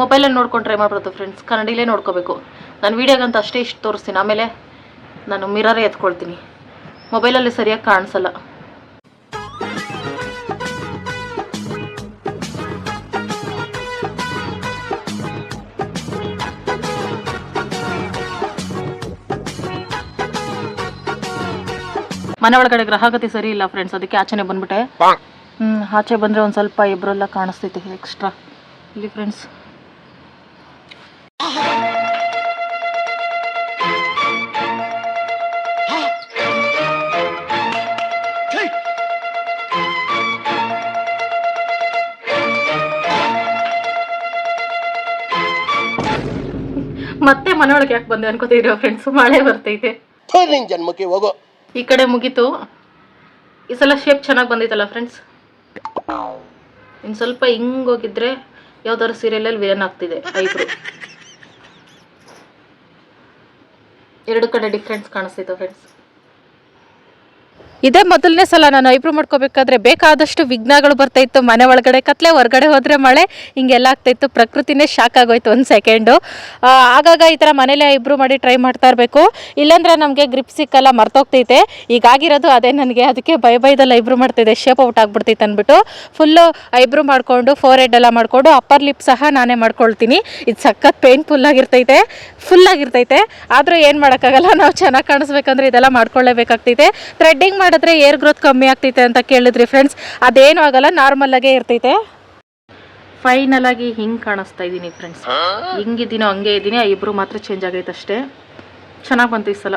ಮೊಬೈಲಲ್ಲಿ ನೋಡ್ಕೊಂಡು ಟ್ರೈ ಮಾಡ್ಬೋದು ಫ್ರೆಂಡ್ಸ್ ಕನ್ನಡಿಲೇ ನೋಡ್ಕೋಬೇಕು. ನಾನು ವೀಡಿಯೋಗಂತ ಅಷ್ಟೇ ಇಷ್ಟು ತೋರಿಸ್ತೀನಿ. ಆಮೇಲೆ ನಾನು ಮಿರರೇ ಎತ್ಕೊಳ್ತೀನಿ. ಮೊಬೈಲಲ್ಲಿ ಸರಿಯಾಗಿ ಕಾಣಿಸಲ್ಲ. ಮನೆ ಒಳಗಡೆ ಗ್ರಹಗತಿ ಸರಿ ಇಲ್ಲ ಫ್ರೆಂಡ್ಸ್ ಅದಕ್ಕೆ ಆಚೆನೆ ಬಂದ್ಬಿಟ್ಟೆ. ಹ್ಮ್ ಆಚೆ ಬಂದ್ರೆ ಒಂದ್ ಸ್ವಲ್ಪ ಇಬ್ರೆಲ್ಲ ಕಾಣಿಸ್ತೈತಿ ಎಕ್ಸ್ಟ್ರಾ ಇಲ್ಲಿ ಫ್ರೆಂಡ್ಸ್ ಮತ್ತೆ ಮನೆಯೊಳಗೆ ಯಾಕೆ ಬಂದೆ ಅನ್ಕೋತಿದ್ದೀರಾ ಫ್ರೆಂಡ್ಸ್ ಮಳೆ ಬರ್ತೈತೆ. ನಿನ್ ಜನ್ಮಕ್ಕೆ ಹೋಗೋ. ಈ ಕಡೆ ಮುಗೀತು. ಈ ಸಲ ಶೇಪ್ ಚೆನ್ನಾಗಿ ಬಂದೈತಲ್ಲ ಫ್ರೆಂಡ್ಸ್ ಇನ್ನು ಸ್ವಲ್ಪ ಹಿಂಗೋಗಿದ್ರೆ ಯಾವ್ದಾದ್ರು ಸೀರಿಯಲಲ್ಲಿ ವಿಲನ್ ಆಗ್ತಿದೆ ಐಬ್ರು. ಎರಡು ಕಡೆ ಡಿಫ್ರೆನ್ಸ್ ಕಾಣಿಸ್ತಿತ್ತು ಫ್ರೆಂಡ್ಸ್ ಇದೇ ಮೊದಲನೇ ಸಲ ನಾನು ಐಬ್ರೋ ಮಾಡ್ಕೋಬೇಕಾದ್ರೆ ಬೇಕಾದಷ್ಟು ವಿಘ್ನಗಳು ಬರ್ತಾಯಿತ್ತು ಮನೆ ಒಳಗಡೆ ಕತ್ಲೆ, ಹೊರಗಡೆ ಹೋದರೆ ಮಳೆ, ಹಿಂಗೆಲ್ಲ ಆಗ್ತಾಯಿತ್ತು ಪ್ರಕೃತಿನೇ ಶಾಕ್ ಆಗೋಯ್ತು ಒಂದು ಸೆಕೆಂಡು ಆಗಾಗ ಈ ಥರ ಮನೇಲೆ ಐಬ್ರೋ ಮಾಡಿ ಟ್ರೈ ಮಾಡ್ತಾ ಇರಬೇಕು. ಇಲ್ಲಾಂದರೆ ನಮಗೆ ಗ್ರಿಪ್ ಸಿಕ್ಕಲ್ಲ, ಮರ್ತೋಗ್ತೈತೆ. ಈಗಾಗಿರೋದು ಅದೇ ನನಗೆ. ಅದಕ್ಕೆ ಬೈ ಬೈದಲ್ಲಿ ಐಬ್ರೋ ಮಾಡ್ತಿದ್ದೆ. ಶೇಪ್ ಔಟ್ ಆಗ್ಬಿಡ್ತೈತೆ ಅಂದ್ಬಿಟ್ಟು. ಫುಲ್ಲು ಐಬ್ರೋ ಮಾಡಿಕೊಂಡು ಫೋರ್ ಹೆಡ್ ಎಲ್ಲ ಮಾಡಿಕೊಂಡು ಅಪ್ಪರ್ ಲಿಪ್ ಸಹ ನಾನೇ ಮಾಡ್ಕೊಳ್ತೀನಿ. ಇದು ಸಖತ್ ಪೇನ್ಫುಲ್ ಆಗಿರ್ತೈತೆ. ಫುಲ್ ಆಗಿರ್ತೈತೆ. ಆದರೂ ಏನು ಮಾಡೋಕ್ಕಾಗಲ್ಲ. ನಾವು ಚೆನ್ನಾಗಿ ಕಾಣಿಸ್ಬೇಕಂದ್ರೆ ಇದೆಲ್ಲ ಮಾಡ್ಕೊಳ್ಳೇಬೇಕಾಗ್ತೈತೆ. ಥ್ರೆಡ್ಡಿಂಗ್ ಮಾಡಿದ್ರೆ ಏರ್ ಗ್ರೋತ್ ಕಮ್ಮಿ ಆಗ್ತೈತೆ ಅಂತ ಕೇಳಿದ್ರಿ ಫ್ರೆಂಡ್ಸ್ ಅದೇನು ಆಗಲ್ಲ ನಾರ್ಮಲ್ ಆಗೇ ಇರ್ತೈತೆ. ಫೈನಲ್ ಆಗಿ ಹಿಂಗೆ ಕಾಣಿಸ್ತಾ ಇದ್ದೀನಿ ಫ್ರೆಂಡ್ಸ್ ಹಿಂಗಿದ್ದೀನೋ ಹಂಗೆ ಇದ್ದೀನಿ ಇಬ್ರು ಮಾತ್ರ ಚೇಂಜ್ ಆಗೈತೆ ಅಷ್ಟೇ. ಚೆನ್ನಾಗಿ ಬಂತು ಈ ಸಲ.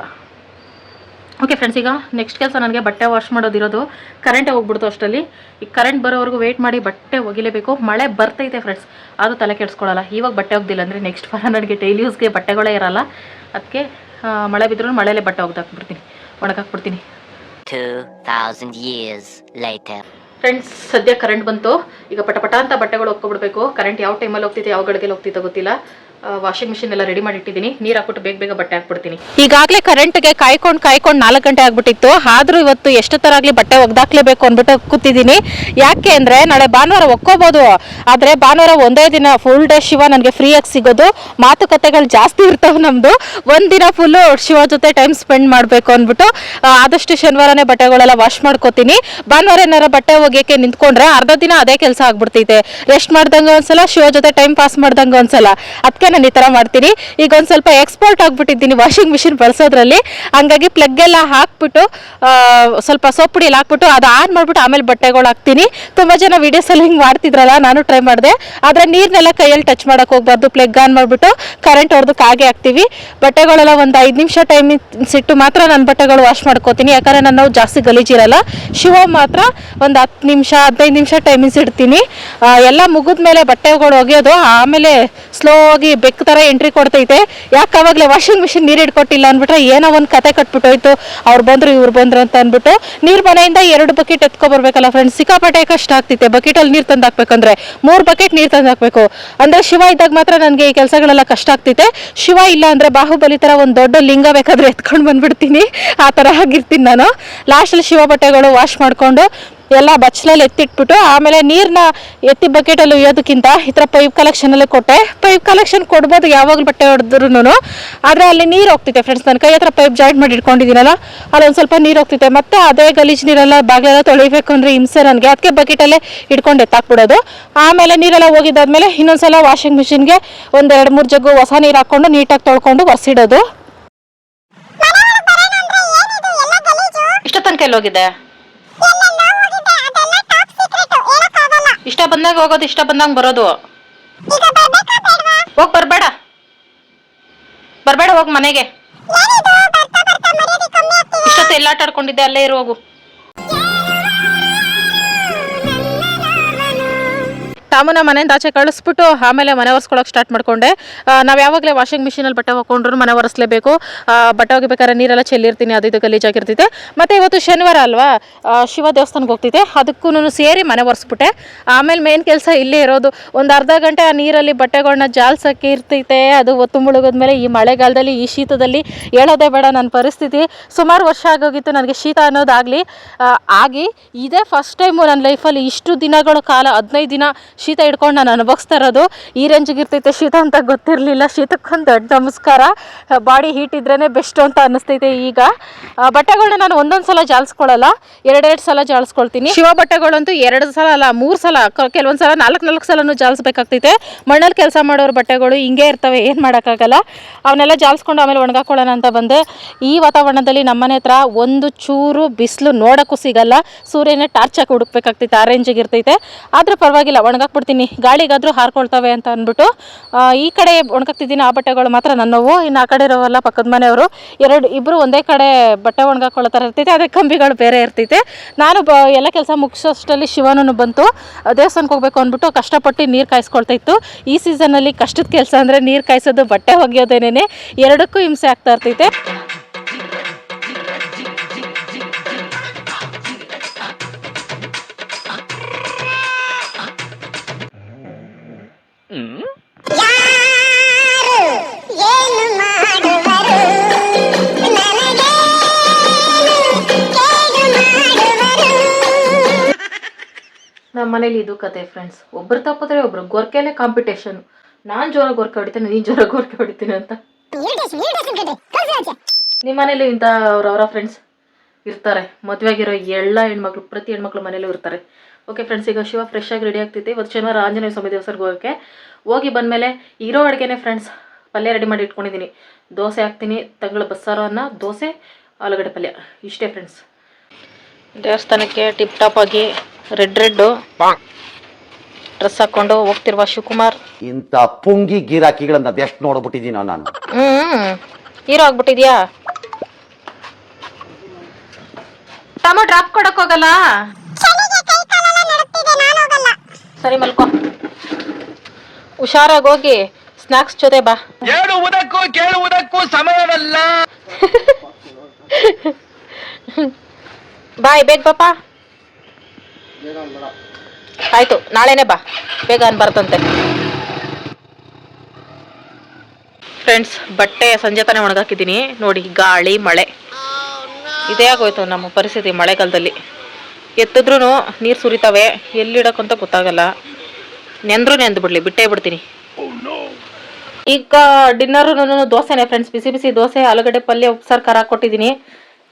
ಓಕೆ ಫ್ರೆಂಡ್ಸ್ ಈಗ ನೆಕ್ಸ್ಟ್ ಕೆಲಸ ನನಗೆ ಬಟ್ಟೆ ವಾಶ್ ಮಾಡೋದಿರೋದು. ಕರೆಂಟೇ ಹೋಗ್ಬಿಡ್ತು ಅಷ್ಟರಲ್ಲಿ. ಈ ಕರೆಂಟ್ ಬರೋವರೆಗೂ ವೆಯ್ಟ್ ಮಾಡಿ ಬಟ್ಟೆ ಒಗಿಲೇಬೇಕು. ಮಳೆ ಬರ್ತೈತೆ ಫ್ರೆಂಡ್ಸ್ ಅದು ತಲೆ ಕೆಡಿಸ್ಕೊಳ್ಳಲ್ಲ ಇವಾಗ ಬಟ್ಟೆ ಹೋಗ್ದಿಲ್ಲ ಅಂದರೆ ನೆಕ್ಸ್ಟ್ ವಾರ ನನಗೆ ಡೈಲಿ ಯೂಸ್ಗೆ ಬಟ್ಟೆಗಳೇ ಇರಲ್ಲ. ಅದಕ್ಕೆ ಮಳೆ ಬಿದ್ದರೂ ಮಳೆಯಲ್ಲೇ ಬಟ್ಟೆ ಒಗ್ದಾಕ್ಬಿಡ್ತೀನಿ. ಒಣಗಾಕ್ಬಿಡ್ತೀನಿ. 2,000 years later. ಫ್ರೆಂಡ್ಸ್ ಸದ್ಯ ಕರೆಂಟ್ ಬಂತು. ಈಗ ಪಟ ಪಟ ಅಂತ ಬಟ್ಟೆಗಳು ಒಕ್ಕೊಬಿಡ್ಬೇಕು ಕರೆಂಟ್ ಯಾವ ಟೈಮಲ್ಲಿ ಹೋಗ್ತಿದೆ ಯಾವ ಗಡಿಗೆಲ್ಲಿ ಹೋಗ್ತೈತೆ ಗೊತ್ತಿಲ್ಲ. ವಾಷಿಂಗ್ ಮಿಷಿನ್ ಎಲ್ಲ ರೆಡಿ ಮಾಡಿ ಇಟ್ಟಿದ್ದೀನಿ ನೀರು ಹಾಕ್ಬಿಟ್ಟು ಬೇಗ ಬೇಗ ಬಟ್ಟೆ ಹಾಕ್ಬಿಡ್ತೀನಿ. ಈಗಾಗಲೇ ಕರೆಂಟ್ಗೆ ಕಾಯ್ಕೊಂಡು ಕಾಯ್ಕೊಂಡು ನಾಲ್ಕು ಗಂಟೆ ಆಗ್ಬಿಟ್ಟಿತ್ತು. ಆದರೂ ಇವತ್ತು ಎಷ್ಟು ತರ ಆಗಲಿ ಬಟ್ಟೆ ಒಗ್ದಾಕ್ಲೇಬೇಕು ಅಂದ್ಬಿಟ್ಟು ಕೂತಿದ್ದೀನಿ. ಯಾಕೆ ಅಂದರೆ ನಾಳೆ ಭಾನುವಾರ ಒಕ್ಕೋಬೋದು. ಆದರೆ ಭಾನುವಾರ ಒಂದೇ ದಿನ ಫುಲ್ ಡೇ ಶಿವ ನನಗೆ ಫ್ರೀಯಾಗಿ ಸಿಗೋದು. ಮಾತುಕತೆಗಳು ಜಾಸ್ತಿ ಇರ್ತವೆ ನಮ್ಮದು ಒಂದಿನ ಫುಲ್ಲು ಶಿವ ಜೊತೆ ಟೈಮ್ ಸ್ಪೆಂಡ್ ಮಾಡಬೇಕು ಅಂದ್ಬಿಟ್ಟು ಆದಷ್ಟು ಶನಿವಾರನೇ ಬಟ್ಟೆಗಳೆಲ್ಲ ವಾಶ್ ಮಾಡ್ಕೋತೀನಿ. ಭಾನುವಾರ ಏನಾರ ಬಟ್ಟೆ ಒಗೆಯೋಕ್ಕೆ ನಿಂತ್ಕೊಂಡ್ರೆ ಅರ್ಧ ದಿನ ಅದೇ ಕೆಲಸ ಆಗ್ಬಿಡ್ತೈತೆ. ರೆಸ್ಟ್ ಮಾಡ್ದಂಗ ಒಂದ್ಸಲ, ಶಿವ ಜೊತೆ ಟೈಮ್ ಪಾಸ್ ಮಾಡ್ದಂಗ ಒಂದ್ಸಲ. ಅದಕ್ಕೆ ಈ ಥರ ಮಾಡ್ತೀನಿ ಈಗ ಒಂದು ಸ್ವಲ್ಪ ಎಕ್ಸ್ಪೋರ್ಟ್ ಆಗಿಬಿಟ್ಟಿದ್ದೀನಿ ವಾಷಿಂಗ್ ಮಿಷಿನ್ ಬಳಸೋದ್ರಲ್ಲಿ ಹಂಗಾಗಿ ಪ್ಲಗ್ ಎಲ್ಲ ಹಾಕ್ಬಿಟ್ಟು ಸ್ವಲ್ಪ ಸೊಪ್ಪು ಎಲ್ಲ ಹಾಕ್ಬಿಟ್ಟು ಅದು ಆನ್ ಮಾಡ್ಬಿಟ್ಟು ಆಮೇಲೆ ಬಟ್ಟೆಗಳು ಹಾಕ್ತೀನಿ. ತುಂಬ ಜನ ವಿಡಿಯೋಸಲ್ಲಿ ಹಿಂಗೆ ಮಾಡ್ತಿದ್ರಲ್ಲ, ನಾನು ಟ್ರೈ ಮಾಡಿದೆ. ಆದರೆ ನೀರನ್ನೆಲ್ಲ ಕೈಯಲ್ಲಿ ಟಚ್ ಮಾಡೋಕೆ ಹೋಗ್ಬಾರ್ದು ಪ್ಲಗ್ ಆನ್ ಮಾಡಿಬಿಟ್ಟು ಕರೆಂಟ್ ಹೊಡೆದು ಕಾಗೆ ಹಾಕ್ತೀವಿ. ಬಟ್ಟೆಗಳೆಲ್ಲ ಒಂದು ಐದು ನಿಮಿಷ ಟೈಮ್ ಸಿಟ್ಟು ಮಾತ್ರ ನನ್ನ ಬಟ್ಟೆಗಳು ವಾಶ್ ಮಾಡ್ಕೋತೀನಿ. ಯಾಕಂದರೆ ನಾನು ಜಾಸ್ತಿ ಗಲೀಜಿರಲ್ಲ ಶಿವ ಮಾತ್ರ ಒಂದು ಹತ್ತು ನಿಮಿಷ, ಹದಿನೈದು ನಿಮಿಷ ಟೈಮಿಂಗ್ಸ್ ಇಡ್ತೀನಿ ಎಲ್ಲ ಮುಗಿದ ಮೇಲೆ ಬಟ್ಟೆಗಳು ಒಗೆಯೋದು, ಆಮೇಲೆ ಸ್ಲೋ ಆಗಿ ಬೆಕ್ಕ ಥರ ಎಂಟ್ರಿ ಕೊಡ್ತೈತೆ. ಯಾಕೆ ಅವಾಗಲೇ ವಾಷಿಂಗ್ ಮಿಷಿನ್ ನೀರು ಇಟ್ಕೊಟ್ಟಿಲ್ಲ ಅಂದ್ಬಿಟ್ರೆ ಏನೋ ಒಂದು ಕತೆ ಕಟ್ಬಿಟ್ಟೋಯ್ತು. ಅವ್ರು ಬಂದ್ರು, ಇವ್ರು ಬಂದರು ಅಂತ ಅಂದ್ಬಿಟ್ಟು ನೀರು ಮನೆಯಿಂದ ಎರಡು ಬಕೆಟ್ ಎತ್ಕೊಬರ್ಬೇಕಲ್ಲ ಫ್ರೆಂಡ್ಸ್ ಸಿಕ್ಕಾಪಟ್ಟೆ ಕಷ್ಟ ಆಗ್ತಿತ್ತೆ. ಬಕೆಟಲ್ಲಿ ನೀರು ತಂದು ಹಾಕ್ಬೇಕಂದ್ರೆ ಮೂರು ಬಕೆಟ್ ನೀರು ತಂದು ಹಾಕಬೇಕು ಅಂದ್ರೆ ಶಿವ ಇದ್ದಾಗ ಮಾತ್ರ ನನಗೆ ಈ ಕೆಲಸಗಳೆಲ್ಲ ಕಷ್ಟ ಆಗ್ತಿತ್ತೆ. ಶಿವ ಇಲ್ಲ ಅಂದ್ರೆ ಬಾಹುಬಲಿ ತರ ಒಂದು ದೊಡ್ಡ ಲಿಂಗ ಬೇಕಾದ್ರೆ ಎತ್ಕೊಂಡು ಬಂದ್ಬಿಡ್ತೀನಿ. ಆ ಥರ ಆಗಿರ್ತೀನಿ ನಾನು. ಲಾಸ್ಟಲ್ಲಿ ಶಿವ ಬಟ್ಟೆಗಳು ವಾಶ್ ಮಾಡಿಕೊಂಡು ಎಲ್ಲ ಬಚ್ಚಲಲ್ಲಿ ಎತ್ತಿಟ್ಬಿಟ್ಟು ಆಮೇಲೆ ನೀರನ್ನ ಎತ್ತಿ ಬಕೆಟಲ್ಲಿ ಉಯ್ಯೋದಕ್ಕಿಂತ ಈ ಥರ ಪೈಪ್ ಕಲೆಕ್ಷನಲ್ಲೇ ಕೊಟ್ಟೆ. ಪೈಪ್ ಕಲೆಕ್ಷನ್ ಕೊಡ್ಬೋದು ಯಾವಾಗಲೂ ಬಟ್ಟೆ ಹೊಡೆದ್ರು ಆದರೆ ಅಲ್ಲಿ ನೀರು ಹೋಗ್ತಿದೆ ಫ್ರೆಂಡ್ಸ್ ನನ್ನ ಕೈ ಹತ್ರ ಪೈಪ್ ಜಾಯಿಂಟ್ ಮಾಡಿ ಇಟ್ಕೊಂಡಿದ್ದೀನಲ್ಲ ಅಲ್ಲೊಂದು ಸ್ವಲ್ಪ ನೀರು ಹೋಗ್ತಿದೆ. ಮತ್ತೆ ಅದೇ ಗಲೀಜು ನೀರೆಲ್ಲ ಬಾಗಿಲೆಲ್ಲ ತೊಳಿಬೇಕು ಅಂದರೆ ಹಿಂಸೆ ನನಗೆ ಅದಕ್ಕೆ ಬಕೆಟಲ್ಲೇ ಇಟ್ಕೊಂಡು ಎತ್ತಾಕ್ಬಿಡೋದು. ಆಮೇಲೆ ನೀರೆಲ್ಲ ಹೋಗಿದ್ದಾದ್ಮೇಲೆ ಇನ್ನೊಂದ್ಸಲ ವಾಷಿಂಗ್ ಮಿಷಿನ್ಗೆ ಒಂದು ಎರಡು ಮೂರು ಜಗ್ಗು ಹೊಸ ನೀರು ಹಾಕ್ಕೊಂಡು ನೀಟಾಗಿ ತೊಳ್ಕೊಂಡು ಒರೆಸಿಡೋದು. ಮನೆಯೊಳಗ್ ಬರೋಣ ಅಂದ್ರೆ ಏನಿದು? ಎಲ್ಲ ಗಲೀಜು? ಇಷ್ಟ ತನಕ ಎಲ್ಲಿ ಹೋಗಿದೆ ಎಲ್ಲೆಲ್ಲೋ ಹೋಗಿದ್ದೆ ಅದೆಲ್ಲ ಟಾಪ್ ಸೀಕ್ರೆಟ್ ಹೇಳಕ್ಕಾಗಲ್ಲ ಇಷ್ಟ ಬಂದಾಗ ಹೋಗೋದು, ಇಷ್ಟ ಬಂದಾಗ ಬರೋದು. ಹೋಗಿ ಬರಬೇಡ. ಬರಬೇಡ ಹೋಗಿ ಮನೆಗೆ. ಇಷ್ಟೊತ್ತು ಎಲ್ಲ ಆಟ ಆಡ್ಕೊಂಡಿದ್ದೆ, ಅಲ್ಲೇ ಇರು ಟಾಮುನ ಮನೆಯಿಂದ ಆಚೆ ಕಳಿಸ್ಬಿಟ್ಟು ಆಮೇಲೆ ಮನೆ ಒರೆಸ್ಕೊಳಕ್ಕೆ ಸ್ಟಾರ್ಟ್ ಮಾಡಿಕೊಂಡೆ. ನಾವು ಯಾವಾಗಲೇ ವಾಷಿಂಗ್ ಮಿಷಿನಲ್ಲಿ ಬಟ್ಟೆ ಹಾಕೊಂಡ್ರು ಮನೆ ಒರೆಸ್ಲೇಬೇಕು. ಬಟ್ಟೆ ಒಗಿಬೇಕಾದ್ರೆ ನೀರೆಲ್ಲ ಚೆಲ್ಲಿರ್ತೀನಿ, ಅದು ಇದು ಗಲೀಜಾಗಿರ್ತೈತೆ ಮತ್ತು ಇವತ್ತು ಶನಿವಾರ ಅಲ್ವಾ? ಶಿವ ದೇವಸ್ಥಾನಕ್ಕೆ ಹೋಗ್ತಿದ್ದೆ ಅದಕ್ಕೂ ಸೇರಿ ಮನೆ ಒರೆಸ್ಬಿಟ್ಟೆ. ಆಮೇಲೆ ಮೇನ್ ಕೆಲಸ ಇಲ್ಲೇ ಇರೋದು. ಒಂದು ಅರ್ಧ ಗಂಟೆ ಆ ನೀರಲ್ಲಿ ಬಟ್ಟೆಗಳನ್ನ ಜಾಲ್ಸಕ್ಕೆ ಇರ್ತೈತೆ. ಅದು ಒತ್ತು ಮುಳುಗಿದ್ಮೇಲೆ ಈ ಮಳೆಗಾಲದಲ್ಲಿ, ಈ ಶೀತದಲ್ಲಿ ಹೇಳೋದೇ ಬೇಡ ನನ್ನ ಪರಿಸ್ಥಿತಿ. ಸುಮಾರು ವರ್ಷ ಆಗೋಗಿತ್ತು ನನಗೆ ಶೀತ ಅನ್ನೋದಾಗಲಿ. ಆಗಿ ಇದೇ ಫಸ್ಟ್ ಟೈಮು ನನ್ನ ಲೈಫಲ್ಲಿ ಇಷ್ಟು ದಿನಗಳ, ಕಾಲ ಹದಿನೈದು ದಿನ ಶೀತ ಹಿಡ್ಕೊಂಡು ನಾನು ಅನುಭವಿಸ್ತಾ ಇರೋದು. ಈ ರೇಂಜಿಗೆ ಇರ್ತೈತೆ ಶೀತ ಅಂತ ಗೊತ್ತಿರಲಿಲ್ಲ. ಶೀತಕ್ಕೊಂದು ದೊಡ್ಡ ನಮಸ್ಕಾರ. ಬಾಡಿ ಹೀಟ್ ಇದ್ರೇ ಬೆಸ್ಟ್ ಅಂತ ಅನ್ನಿಸ್ತೈತೆ ಈಗ. ಬಟ್ಟೆಗಳನ್ನ ನಾನು ಒಂದೊಂದು ಸಲ ಜಾಲಿಸ್ಕೊಳ್ಳಲ್ಲ ಎರಡೆರಡು ಸಲ ಜಾಲಿಸ್ಕೊಳ್ತೀನಿ ಶಿವ ಬಟ್ಟೆಗಳಂತೂ ಎರಡು ಸಲ ಅಲ್ಲ, ಮೂರು ಸಲ ಕೆಲವೊಂದು ಸಲ ನಾಲ್ಕು ನಾಲ್ಕು ಸಲನು ಜಾಲಿಸ್ಬೇಕಾಗ್ತೈತೆ ಮಣ್ಣಲ್ಲಿ ಕೆಲಸ ಮಾಡೋರ ಬಟ್ಟೆಗಳು ಹಿಂಗೆ ಇರ್ತವೆ, ಏನು ಮಾಡೋಕ್ಕಾಗಲ್ಲ. ಅವನ್ನೆಲ್ಲ ಜಾಲಿಸ್ಕೊಂಡು ಆಮೇಲೆ ಒಣಗಾಕೊಳ್ಳೋಣ ಅಂತ ಬಂದೆ. ಈ ವಾತಾವರಣದಲ್ಲಿ ನಮ್ಮನೆ ಹತ್ರ ಒಂದು ಚೂರು ಬಿಸಿಲು ನೋಡೋಕ್ಕೂ ಸಿಗಲ್ಲ. ಸೂರ್ಯನೇ ಟಾರ್ಚ್ ಹಾಕಿ ಹುಡುಕ್ಬೇಕಾಗ್ತೈತೆ, ಆ ರೇಂಜಿಗೆ ಇರ್ತೈತೆ. ಆದರೂ ಪರವಾಗಿಲ್ಲ ಒಣಗಾಕ್ಬಿಡ್ತೀನಿ ಗಾಳಿಗಾದರೂ ಹಾರ್ಕೊಳ್ತವೆ ಅಂತ ಅಂದ್ಬಿಟ್ಟು ಈ ಕಡೆ ಒಣಗಾಕ್ತಿದ್ದೀನಿ ಆ ಬಟ್ಟೆಗಳು ಮಾತ್ರ ನನ್ನವು. ಇನ್ನು ಆ ಕಡೆ ಇರೋವಲ್ಲ ಪಕ್ಕದ ಮನೆಯವರು, ಎರಡು ಇಬ್ಬರು ಒಂದೇ ಕಡೆ ಬಟ್ಟೆ ಒಣಗಾಕೊಳ್ಳೋ ಥರ ಇರ್ತೈತೆ ಅದೇ ಕಂಬಿಗಳು ಬೇರೆ ಇರ್ತೈತೆ ನಾನು ಬ, ಎಲ್ಲ ಕೆಲಸ ಮುಗಿಸೋಷ್ಟರಲ್ಲಿ ಶಿವನೂ ಬಂತು. ದೇವಸ್ಥಾನಕ್ಕೆ ಹೋಗ್ಬೇಕು ಅಂದ್ಬಿಟ್ಟು ಕಷ್ಟಪಟ್ಟು ನೀರು ಕಾಯಿಸ್ಕೊಳ್ತಾ ಇತ್ತು. ಈ ಸೀಸನಲ್ಲಿ ಕಷ್ಟದ ಕೆಲಸ ಅಂದರೆ ನೀರು ಕಾಯಿಸೋದು, ಬಟ್ಟೆ ಒಗೆಯೋದೇನೇ ಎರಡಕ್ಕೂ ಹಿಂಸೆ ಆಗ್ತಾ ಇರ್ತೈತೆ. ನಮ್ಮ ಮನೇಲಿ ಇದು ಕತೆ ಫ್ರೆಂಡ್ಸ್ ಒಬ್ರು ತಪ್ಪಿದ್ರೆ ಒಬ್ರು. ಗೊರ್ಕೆಲೆ ಕಾಂಪಿಟೇಷನ್ ನಾನು ಜೋರಾಗಿ ಗೊರ್ಕೆ ಹೊಡಿತೀನಿ, ನೀನು ಜೋರಾಗಿ ಗೊರ್ಕೆ ಹೊಡಿತೀನಿ ಅಂತ. ನಿಮ್ಮ ಮನೇಲಿ ಇಂಥ ಅವ್ರವರ ಫ್ರೆಂಡ್ಸ್ ಇರ್ತಾರೆ. ಮದುವೆ ಆಗಿರೋ ಎಲ್ಲ ಹೆಣ್ಮಕ್ಳು, ಪ್ರತಿ ಹೆಣ್ಮಕ್ಳು ಮನೇಲೂ ಇರ್ತಾರೆ. ಓಕೆ ಫ್ರೆಂಡ್ಸ್ ಈಗ ಶಿವ ಫ್ರೆಶ್ ಆಗಿ ರೆಡಿ ಆಗ್ತೈತಿ. ಇವತ್ತು ಶನಿವಾರ ಆಂಜನೇಯ ಸ್ವಾಮಿ ದೇವಸ್ಥಾನಕ್ಕೆ ಹೋಗೋಕ್ಕೆ. ಹೋಗಿ ಬಂದಮೇಲೆ ಇರೋ ಅಡುಗೆನೇ ಫ್ರೆಂಡ್ಸ್ ಪಲ್ಯ ರೆಡಿ ಮಾಡಿ ಇಟ್ಕೊಂಡಿದ್ದೀನಿ. ದೋಸೆ ಹಾಕ್ತೀನಿ, ತಂಗಳ ಬಸ್ಸಾರು ಅನ್ನ, ದೋಸೆ, ಆಲೂಗಡ್ಡೆ ಪಲ್ಯ. ಇಷ್ಟೇ ಫ್ರೆಂಡ್ಸ್ ದೇವಸ್ಥಾನಕ್ಕೆ ಟಿಪ್ ಟಾಪ್ ಆಗಿ ರೆಡ್ ರೆಡ್ಡು. ಡ್ರೆಸ್ ಹಾಕೊಂಡು ಹೋಗ್ತಿರುವ ಶಿವಕುಮಾರ್. ಇಂಥ ಪುಂಗಿ ಗಿರಾಕಿಗಳನ್ನ ಅದೆಷ್ಟು ನೋಡ್ಬಿಟ್ಟಿದ್ದೀನೋ ನಾನು. ಹ್ಮ್ ಹೀರೋ ಆಗ್ಬಿಟ್ಟಿದ್ಯಾ? ಟಮ ಡ್ರಾಪ್ ಕೊಡಕ್ ಹೋಗಲ್ಲ? ಶನಿಗೆ ಕೈ ಕಾಲೆಲ್ಲ ನಡುಗ್ತಿದೆ ನಾನು ಹೋಗಲ್ಲ. ಸರಿ ಮಲ್ಕೋ. ಹುಷಾರಾಗಿ ಹೋಗಿ ಸ್ನಾಕ್ಸ್ ಜೊತೆ ಬಾ. ಹೇಳುವುದಕ್ಕೂ ಕೇಳುವುದಕ್ಕೂ ಸಮಯವಲ್ಲ. ಬಾಯ್ ಬೇಗ ಪಾಪ ಆಯ್ತು ನಾಳೆನೆ ಬಾ. ಬೇಗ ಅನ್ಬಾರ್ದಂತೆ ಫ್ರೆಂಡ್ಸ್ ಬಟ್ಟೆ ಸಂಜೆ ತಾನೇ ಒಣಗಾಕಿದ್ದೀನಿ. ನೋಡಿ ಗಾಳಿ ಮಳೆ. ಇದೇ ಆಗೋಯ್ತು ನಮ್ಮ ಪರಿಸ್ಥಿತಿ ಮಳೆಗಾಲದಲ್ಲಿ. ಎತ್ತಿದ್ರೂ ನೀರು ಸುರಿತಾವೆ ಎಲ್ಲಿಡಕ್ಕಂತ ಗೊತ್ತಾಗಲ್ಲ. ನೆಂದ್ರು ನೆಂದು ಬಿಡ್ಲಿ ಬಿಟ್ಟೇ ಬಿಡ್ತೀನಿ. ಈಗ ಡಿನ್ನರ್ ದೋಸೆನೆ ಫ್ರೆಂಡ್ಸ್ ಬಿಸಿ ಬಿಸಿ ದೋಸೆ ಆಲೂಗಡ್ಡೆ ಪಲ್ಯ ಉಪ್ಸಾರ್ ಖಾರ ಕೊಟ್ಟಿದ್ದೀನಿ.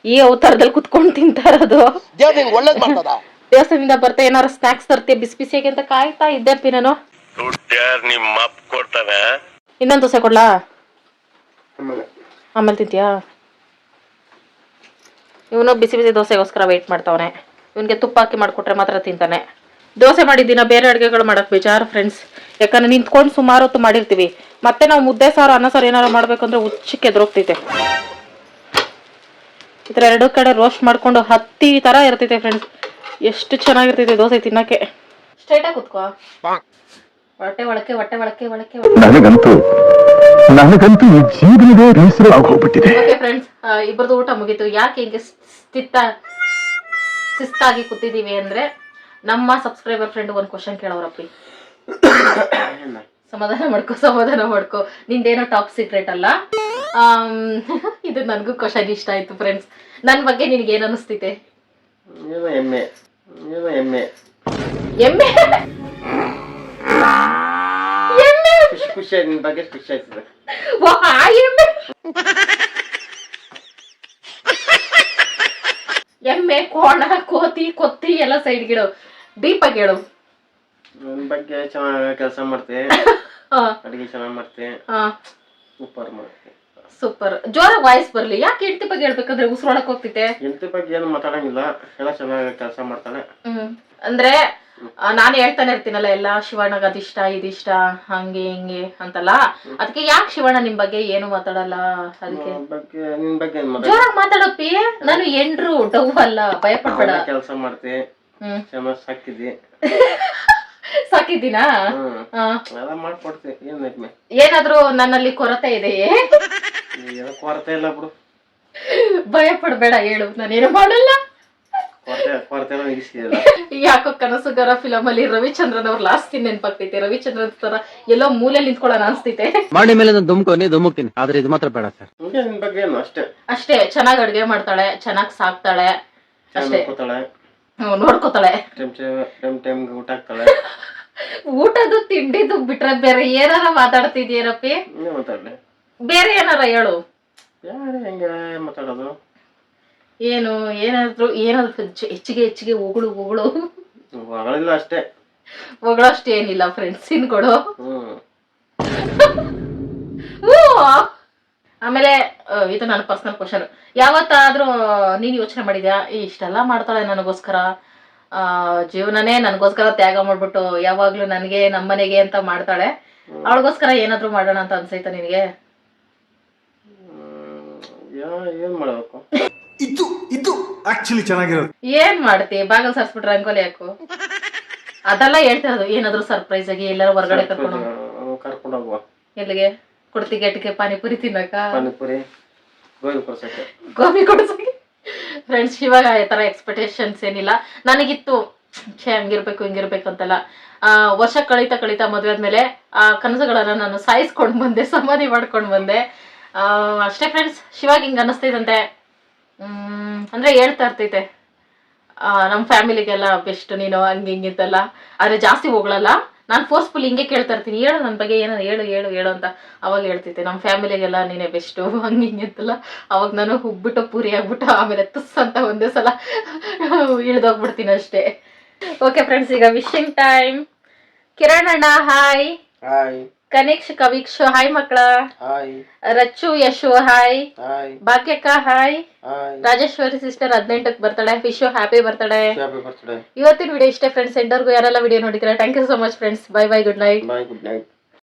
ಈ ಅವತಾರದಲ್ಲಿ ಕುತ್ಕೊಂಡು ತಿಂತಾ ಇರೋದು. ದೇವಸ್ಥಾನದಿಂದ ಬರ್ತಾ ಏನಾರ ಸ್ನಾಕ್ಸ್ ತರ್ತೀಯ? ಬಿಸಿ ಬಿಸಿಯಾಗಿ ಅಂತ ಕಾಯ್ತಾ ಇದ್ದೆ ಪಿ ನಾನು ನಿಮ್ಮ ಅಪ್ಪ ಕೊಡ್ತಾನೆ? ಇನ್ನೊಂದು ದೋಸೆ ಕೊಡ್ಲಾ? ಆಮೇಲೆ. ತಿಂತೀಯಾ? ಇವನು ಬಿಸಿ ಬಿಸಿ ದೋಸೆಗೋಸ್ಕರ ವೆಯ್ಟ್ ಮಾಡ್ತಾವನೆ. ಇವನಿಗೆ ತುಪ್ಪ ಹಾಕಿ ಮಾಡ್ಕೊಟ್ರೆ ಮಾತ್ರ ತಿಂತಾನೆ. ದೋಸೆ ಮಾಡಿದ್ದೀನ ಬೇರೆ ಅಡುಗೆಗಳು ಮಾಡೋಕೆ ಬೇಜಾರು ಫ್ರೆಂಡ್ಸ್ ಯಾಕಂದ್ರೆ ನಿಂತ್ಕೊಂಡು ಸುಮಾರು ಹೊತ್ತು ಮಾಡಿರ್ತೀವಿ. ಮತ್ತೆ ನಾವು ಮುದ್ದೆ ಸಾರು ಅನ್ನ ಸಾರು ಏನಾರು ಮಾಡ್ಬೇಕಂದ್ರೆ ಉಚ್ಚಕ್ಕೆ ಎದುರೋಗ್ತೈತೆ. ಈ ಥರ ಎರಡು ಕಡೆ ರೋಸ್ಟ್ ಮಾಡ್ಕೊಂಡು ಹತ್ತಿ ಥರ ಇರ್ತೈತೆ ಫ್ರೆಂಡ್ಸ್ ಎಷ್ಟು ಚೆನ್ನಾಗಿರ್ತೈತೆ ದೋಸೆ ತಿನ್ನಕ್ಕೆ. ಸ್ಟ್ರೈಟಾಗಿ ಕುತ್ಕೋ. ಹೊಟ್ಟೆ ಒಳಕ್ಕೆ ಹೊಟ್ಟೆ ಒಳಕ್ಕೆ ಒಳಕ್ಕೆ ನನಗಂತೂ ನನಗಂತೂ ಈ ಬೇಸರ ಓಕೆ ಫ್ರೆಂಡ್ಸ್ ಇಬ್ಬರದು ಊಟ ಮುಗೀತು. ಯಾಕೆ ಹಿಂಗೆ ಸ್ಥಿತ ಶಿಸ್ತಾಗಿ ಕೂತಿದ್ದೀವಿ ಅಂದ್ರೆ ನಮ್ಮ ಸಬ್ಸ್ಕ್ರೈಬರ್ ಫ್ರೆಂಡ್ ಒಂದು ಕ್ವಶನ್ ಕೇಳೋರಪ್ಪಿ ಸಮಾಧಾನ ಮಾಡ್ಕೋ ಸಮಾಧಾನ ಮಾಡ್ಕೋ. ನಿಂದೇನೋ ಟಾಪ್ ಸೀಕ್ರೆಟ್ ಅಲ್ಲ? ಇದು ನನಗೂ ಕ್ವಶನ್ ಇಷ್ಟ ಆಯ್ತು ಫ್ರೆಂಡ್ಸ್ ನನ್ನ ಬಗ್ಗೆ ನಿನಗೆ ಏನು ಅನಿಸ್ತಿದೆ? ಏನೋ ಎಮ್ಮೆ ಏನೋ ಎಮ್ಮೆ. ಎಮ್ಮೆ? ಖುಷಿ ಖುಷಿ ನಿನ್ ಬಗ್ಗೆ ಖುಷಿ ಆಯ್ತದೆ. ವಾ, ಆ ಎಮ್ಮೆ. ಎಮ್ಮೆ ಕೋಣ ಕೋತಿ ಕೊತ್ತಿ ಎಲ್ಲ ಸೈಡ್ ಗಿಡು. ದೀಪ ಹೇಳು. ನನ್ನ ಬಗ್ಗೆ ಚೆನ್ನಾಗಿ ಕೆಲಸ ಮಾಡ್ತೆ. ಹಾ. ಅಡಿಗೆ ಚೆನ್ನಾಗಿ ಮಾಡ್ತೆ. ಹಾ. ಸೂಪರ್ ಮಾಡ್ತೆ. ಸೂಪರ್ ಜೋರ ವಾಯ್ಸ್ ಬರ್ಲಿ. ಯಾಕೆ ಹೆಂಡತಿ ಬಗ್ಗೆ ಹೇಳ್ಬೇಕಂದ್ರೆ ಉಸಿರೊಳಕ್ ಹೋಗ್ತಿತ್ತೆ ಹೆಂಡತಿ ಬಗ್ಗೆ ಏನು ಮಾತಾಡಂಗಿಲ್ಲ. ಎಲ್ಲ ಚೆನ್ನಾಗಿ ಕೆಲಸ ಮಾಡ್ತಾಳೆ ಹ್ಮ್. ಅಂದ್ರೆ ಆ, ನಾನು ಹೇಳ್ತಾನೆ ಇರ್ತೀನಲ್ಲ ಎಲ್ಲ ಶಿವಣ್ಣಗ ಅದಿಷ್ಟ ಇದಿಷ್ಟ ಹಂಗೆ ಹಿಂಗೆ ಅಂತಲ್ಲ. ಅದಕ್ಕೆ ಯಾಕೆ ಶಿವಣ್ಣ ನಿಮ್ ಬಗ್ಗೆ ಏನು ಮಾತಾಡಲ್ಲ? ಅದಕ್ಕೆ. ನಿನ್ ಬಗ್ಗೆ ನಿನ್ ಬಗ್ಗೆ ಏನ್ ಮಾತಾಡ ಜೋರಾಗಿ ಮಾತಾಡಪ್ಪಿ. ನಾನು ಎಂಡ್ರು ಡವ್ ಅಲ್ಲ. ಭಯ ಪಡ್ಬೇಡ ಕೆಲಸ ಮಾಡ್ತೆ. ಹ್ಮ್. ಚೆನ್ನಾಗಿ ಸಾಕಿದ್ದಿ. ಸಾಕಿದ್ದೀನಾ? ಹ್ಮ್. ಆ, ಎಲ್ಲ ಮಾಡ್ಕೊಡ್ತೆ. ಏನ್ ಎಮ್ಮೆ ಏನಾದ್ರೂ ನನ್ನಲ್ಲಿ ಕೊರತೆ ಇದೆಯೇ? ಏನೋ ಕೊರತೆ ಇಲ್ಲ ಬಿಡು. ಭಯ ಪಡಬೇಡ ಹೇಳು ನಾನೇನು ಮಾಡಲ್ಲ. ಕೊರತೆ ಕೊರತೆ ಯಾಕೋ ಕನಸುಗಾರ ಫಿಲಮ್ ಅಲ್ಲಿ ರವಿಚಂದ್ರನ್ ಅವ್ರ ಲಾಸ್ಟ್ ಸೀನ್ ನೆನ್ಪಾಗ್ತೈತೆ. ರವಿಚಂದ್ರನ್ ತರ ಎಲ್ಲೋ ಮೂಲೆ ನಿಂತ್ಕೊಳ್ಳೋಣ ಅನ್ಸ್ತೈತೆ. ಮಾಡಿ ಮೇಲೆ ನಾನು ದುಮ್ಕೋನಿ ದುಮುಕ್ತೀನಿ ಆದ್ರೆ ಇದು ಮಾತ್ರ ಬೇಡ ಸರ್. ನಿನ್ ಬಗ್ಗೆ ಏನು ಅಷ್ಟೇ. ಅಷ್ಟೇ ಚೆನ್ನಾಗ್ ಅಡ್ಗೆ ಮಾಡ್ತಾಳೆ ಚೆನ್ನಾಗ್ ಸಾಕ್ತಾಳೆ. ಅಷ್ಟೇ. ನೋಡ್ಕೋತಾಳೆ. ಕೂತಾಳೆ ಹ್ಮ್, ನೋಡ್ಕೊತಾಳೆ. ಟೈಮ್ ಟೈಮ್ ಟೈಮ್ಗೆ ಊಟ ಹಾಕ್ತಾಳೆ. ಊಟದು ತಿಂಡಿದು ಬಿಟ್ರೆ ಬೇರೆ ಏನಾರ ಮಾತಾಡ್ತಿದ್ಯೇನಪ್ಪಿ ಮಾತಾಡ್ಲಿ. ಬೇರೆ ಏನಾರ ಹೇಳು. ಯಾರು ಹೆಂಗೆ ಮಾತಾಡೋದು? ಏನು ಏನಾದ್ರು ಏನಾದ್ರು ಹೆಚ್ಚು- ಹೆಚ್ಚಿಗೆ ಹೆಚ್ಚಿಗೆ ಹೊಗಳು ಉಗುಳು. ಹೊಗಳಿಲ್ಲ ಅಷ್ಟೇ. ಹೊಗಳಷ್ಟು ಏನಿಲ್ಲ ಫ್ರೆಂಡ್ಸ್ ಕೊಡು. ಹ್ಮ್. ಆಮೇಲೆ ಆ, ಇದು ನನ್ನ ಪರ್ಸನಲ್ ಕ್ವಶನ್ ಯಾವತ್ತಾದ್ರೂ ನೀನು ಯೋಚನೆ ಮಾಡಿದ್ಯಾ? ಈ ಇಷ್ಟೆಲ್ಲ ಮಾಡ್ತಾಳೆ ನನಗೋಸ್ಕರ. ಆ, ಜೀವನನೇ ನನಗೋಸ್ಕರ ತ್ಯಾಗ ಮಾಡ್ಬಿಟ್ಟು ಯಾವಾಗ್ಲೂ ನನಗೆ ನಮ್ಮನೆಗೆ ಅಂತ ಮಾಡ್ತಾಳೆ. ಅವಳಿಗೋಸ್ಕರ ಏನಾದ್ರೂ ಮಾಡೋಣ ಅಂತ ಅನ್ಸೈತ ನಿನಗೆ? ಏನ್ ಮಾಡ್ಬೇಕು? ಇದು ಇದು ಆಕ್ಚುಲಿ ಚೆನ್ನಾಗಿರೋದು. ಏನ್ ಮಾಡ್ತಿ? ಬಾಗಲ್ ಸರ್ಸ್ಬಿಟ್ರೆ ರಂಗೋಲಿ ಹಾಕು ಅದೆಲ್ಲ ಹೇಳ್ತಿರೋದು ಏನಾದ್ರು ಸರ್ಪ್ರೈಸ್ ಆಗಿ ಎಲ್ಲರೂ ಹೊರಗಡೆ ಕರ್ಕೊಂಡು ಕರ್ಕೊಂಡು ಹೋಗುವ. ಎಲ್ಲಿಗೆ? ಕುಡ್ತಿ ಗೆಟ್ಗೆ ಪಾನಿಪುರಿ ತಿನ್ನಕ? ಪಾನಿಪುರಿ ಗೋಧಿ ಕೊಡ್ಸಕ್ಕೆ. ಗೋಬಿ ಕೊಡ್ಸಕ್ಕೆ. ಫ್ರೆಂಡ್ಸ್ ಇವಾಗ ಈ ಥರ ಎಕ್ಸ್ಪೆಕ್ಟೇಷನ್ಸ್ ಏನಿಲ್ಲ. ನನಗಿತ್ತು ಛೇ ಹಂಗಿರ್ಬೇಕು ಹಿಂಗಿರ್ಬೇಕು ಅಂತೆಲ್ಲ. ಆ, ವರ್ಷ ಕಳೀತಾ ಕಳೀತಾ ಮದುವೆ ಆದ್ಮೇಲೆ ಆ ಕನಸುಗಳನ್ನ ನಾನು ಸಾಯಿಸ್ಕೊಂಡು ಬಂದೆ ಸಮಾಧಿ ಮಾಡ್ಕೊಂಡ್ ಬಂದೆ. ಅಷ್ಟೇ ಫ್ರೆಂಡ್ಸ್ ಶಿವಾಗ ಹಿಂಗೆ ಅನ್ನಿಸ್ತೈತಂತೆ ಅಂದ್ರೆ ಹೇಳ್ತಾ ಇರ್ತೈತೆ. ನಮ್ಮ ಫ್ಯಾಮಿಲಿಗೆಲ್ಲ ಬೆಸ್ಟ್ ನೀನು, ಹಂಗೆ ಹಿಂಗಿತ್ತಲ್ಲ ಆದರೆ ಜಾಸ್ತಿ ಹೋಗ್ಲಲ್ಲ. ನಾನು ಫೋರ್ಸ್ಫುಲ್ ಹಿಂಗೆ ಕೇಳ್ತಾ ಇರ್ತೀನಿ. ಹೇಳು ನನ್ನ ಬಗ್ಗೆ ಏನೋ ಹೇಳು ಹೇಳು ಹೇಳು ಅಂತ ಅವಾಗ ಹೇಳ್ತೈತೆ ನಮ್ಮ ಫ್ಯಾಮಿಲಿಗೆಲ್ಲ ನೀನೇ ಬೆಸ್ಟು ಹಂಗೆ ಹಿಂಗೆ ಅವಾಗ ನಾನು ಹುಬ್ಬಿಟ್ಟು ಪೂರಿ ಆಗ್ಬಿಟ್ಟು ಆಮೇಲೆ ತುಸ್ ಅಂತ ಒಂದೇ ಸಲ ಇಳ್ದೋಗ್ಬಿಡ್ತೀನಿ ಅಷ್ಟೇ. ಓಕೆ ಫ್ರೆಂಡ್ಸ್ ಈಗ ವಿಶಿಂಗ್ ಟೈಮ್ ಕಿರಣ್ ಅಣ್ಣ hi hi Kaniksh Kaveeksha hi ಮಕ್ಕಳ. ರಚ್ಚು ಯಶು ಹಾಯ್. ಭಾಗ್ಯಕ್ಕ ಹಾಯ್. ರಾಜೇಶ್ವರಿ ಸಿಸ್ಟರ್ ಹದಿನೆಂಟಕ್ಕೆ ಬರ್ತಾಳೆ. ವಿಶು ಹ್ಯಾಪಿ ಬರ್ತಾಳೆ ಇವತ್ತಿನ ವಿಡಿಯೋ ಇಷ್ಟೇ ಫ್ರೆಂಡ್ಸ್ ಎಂಡರ್ಗೂ ಯಾರೆಲ್ಲ ವಿಡಿಯೋ ನೋಡಿದ್ರೆ thank you so much friends bye bye good night good night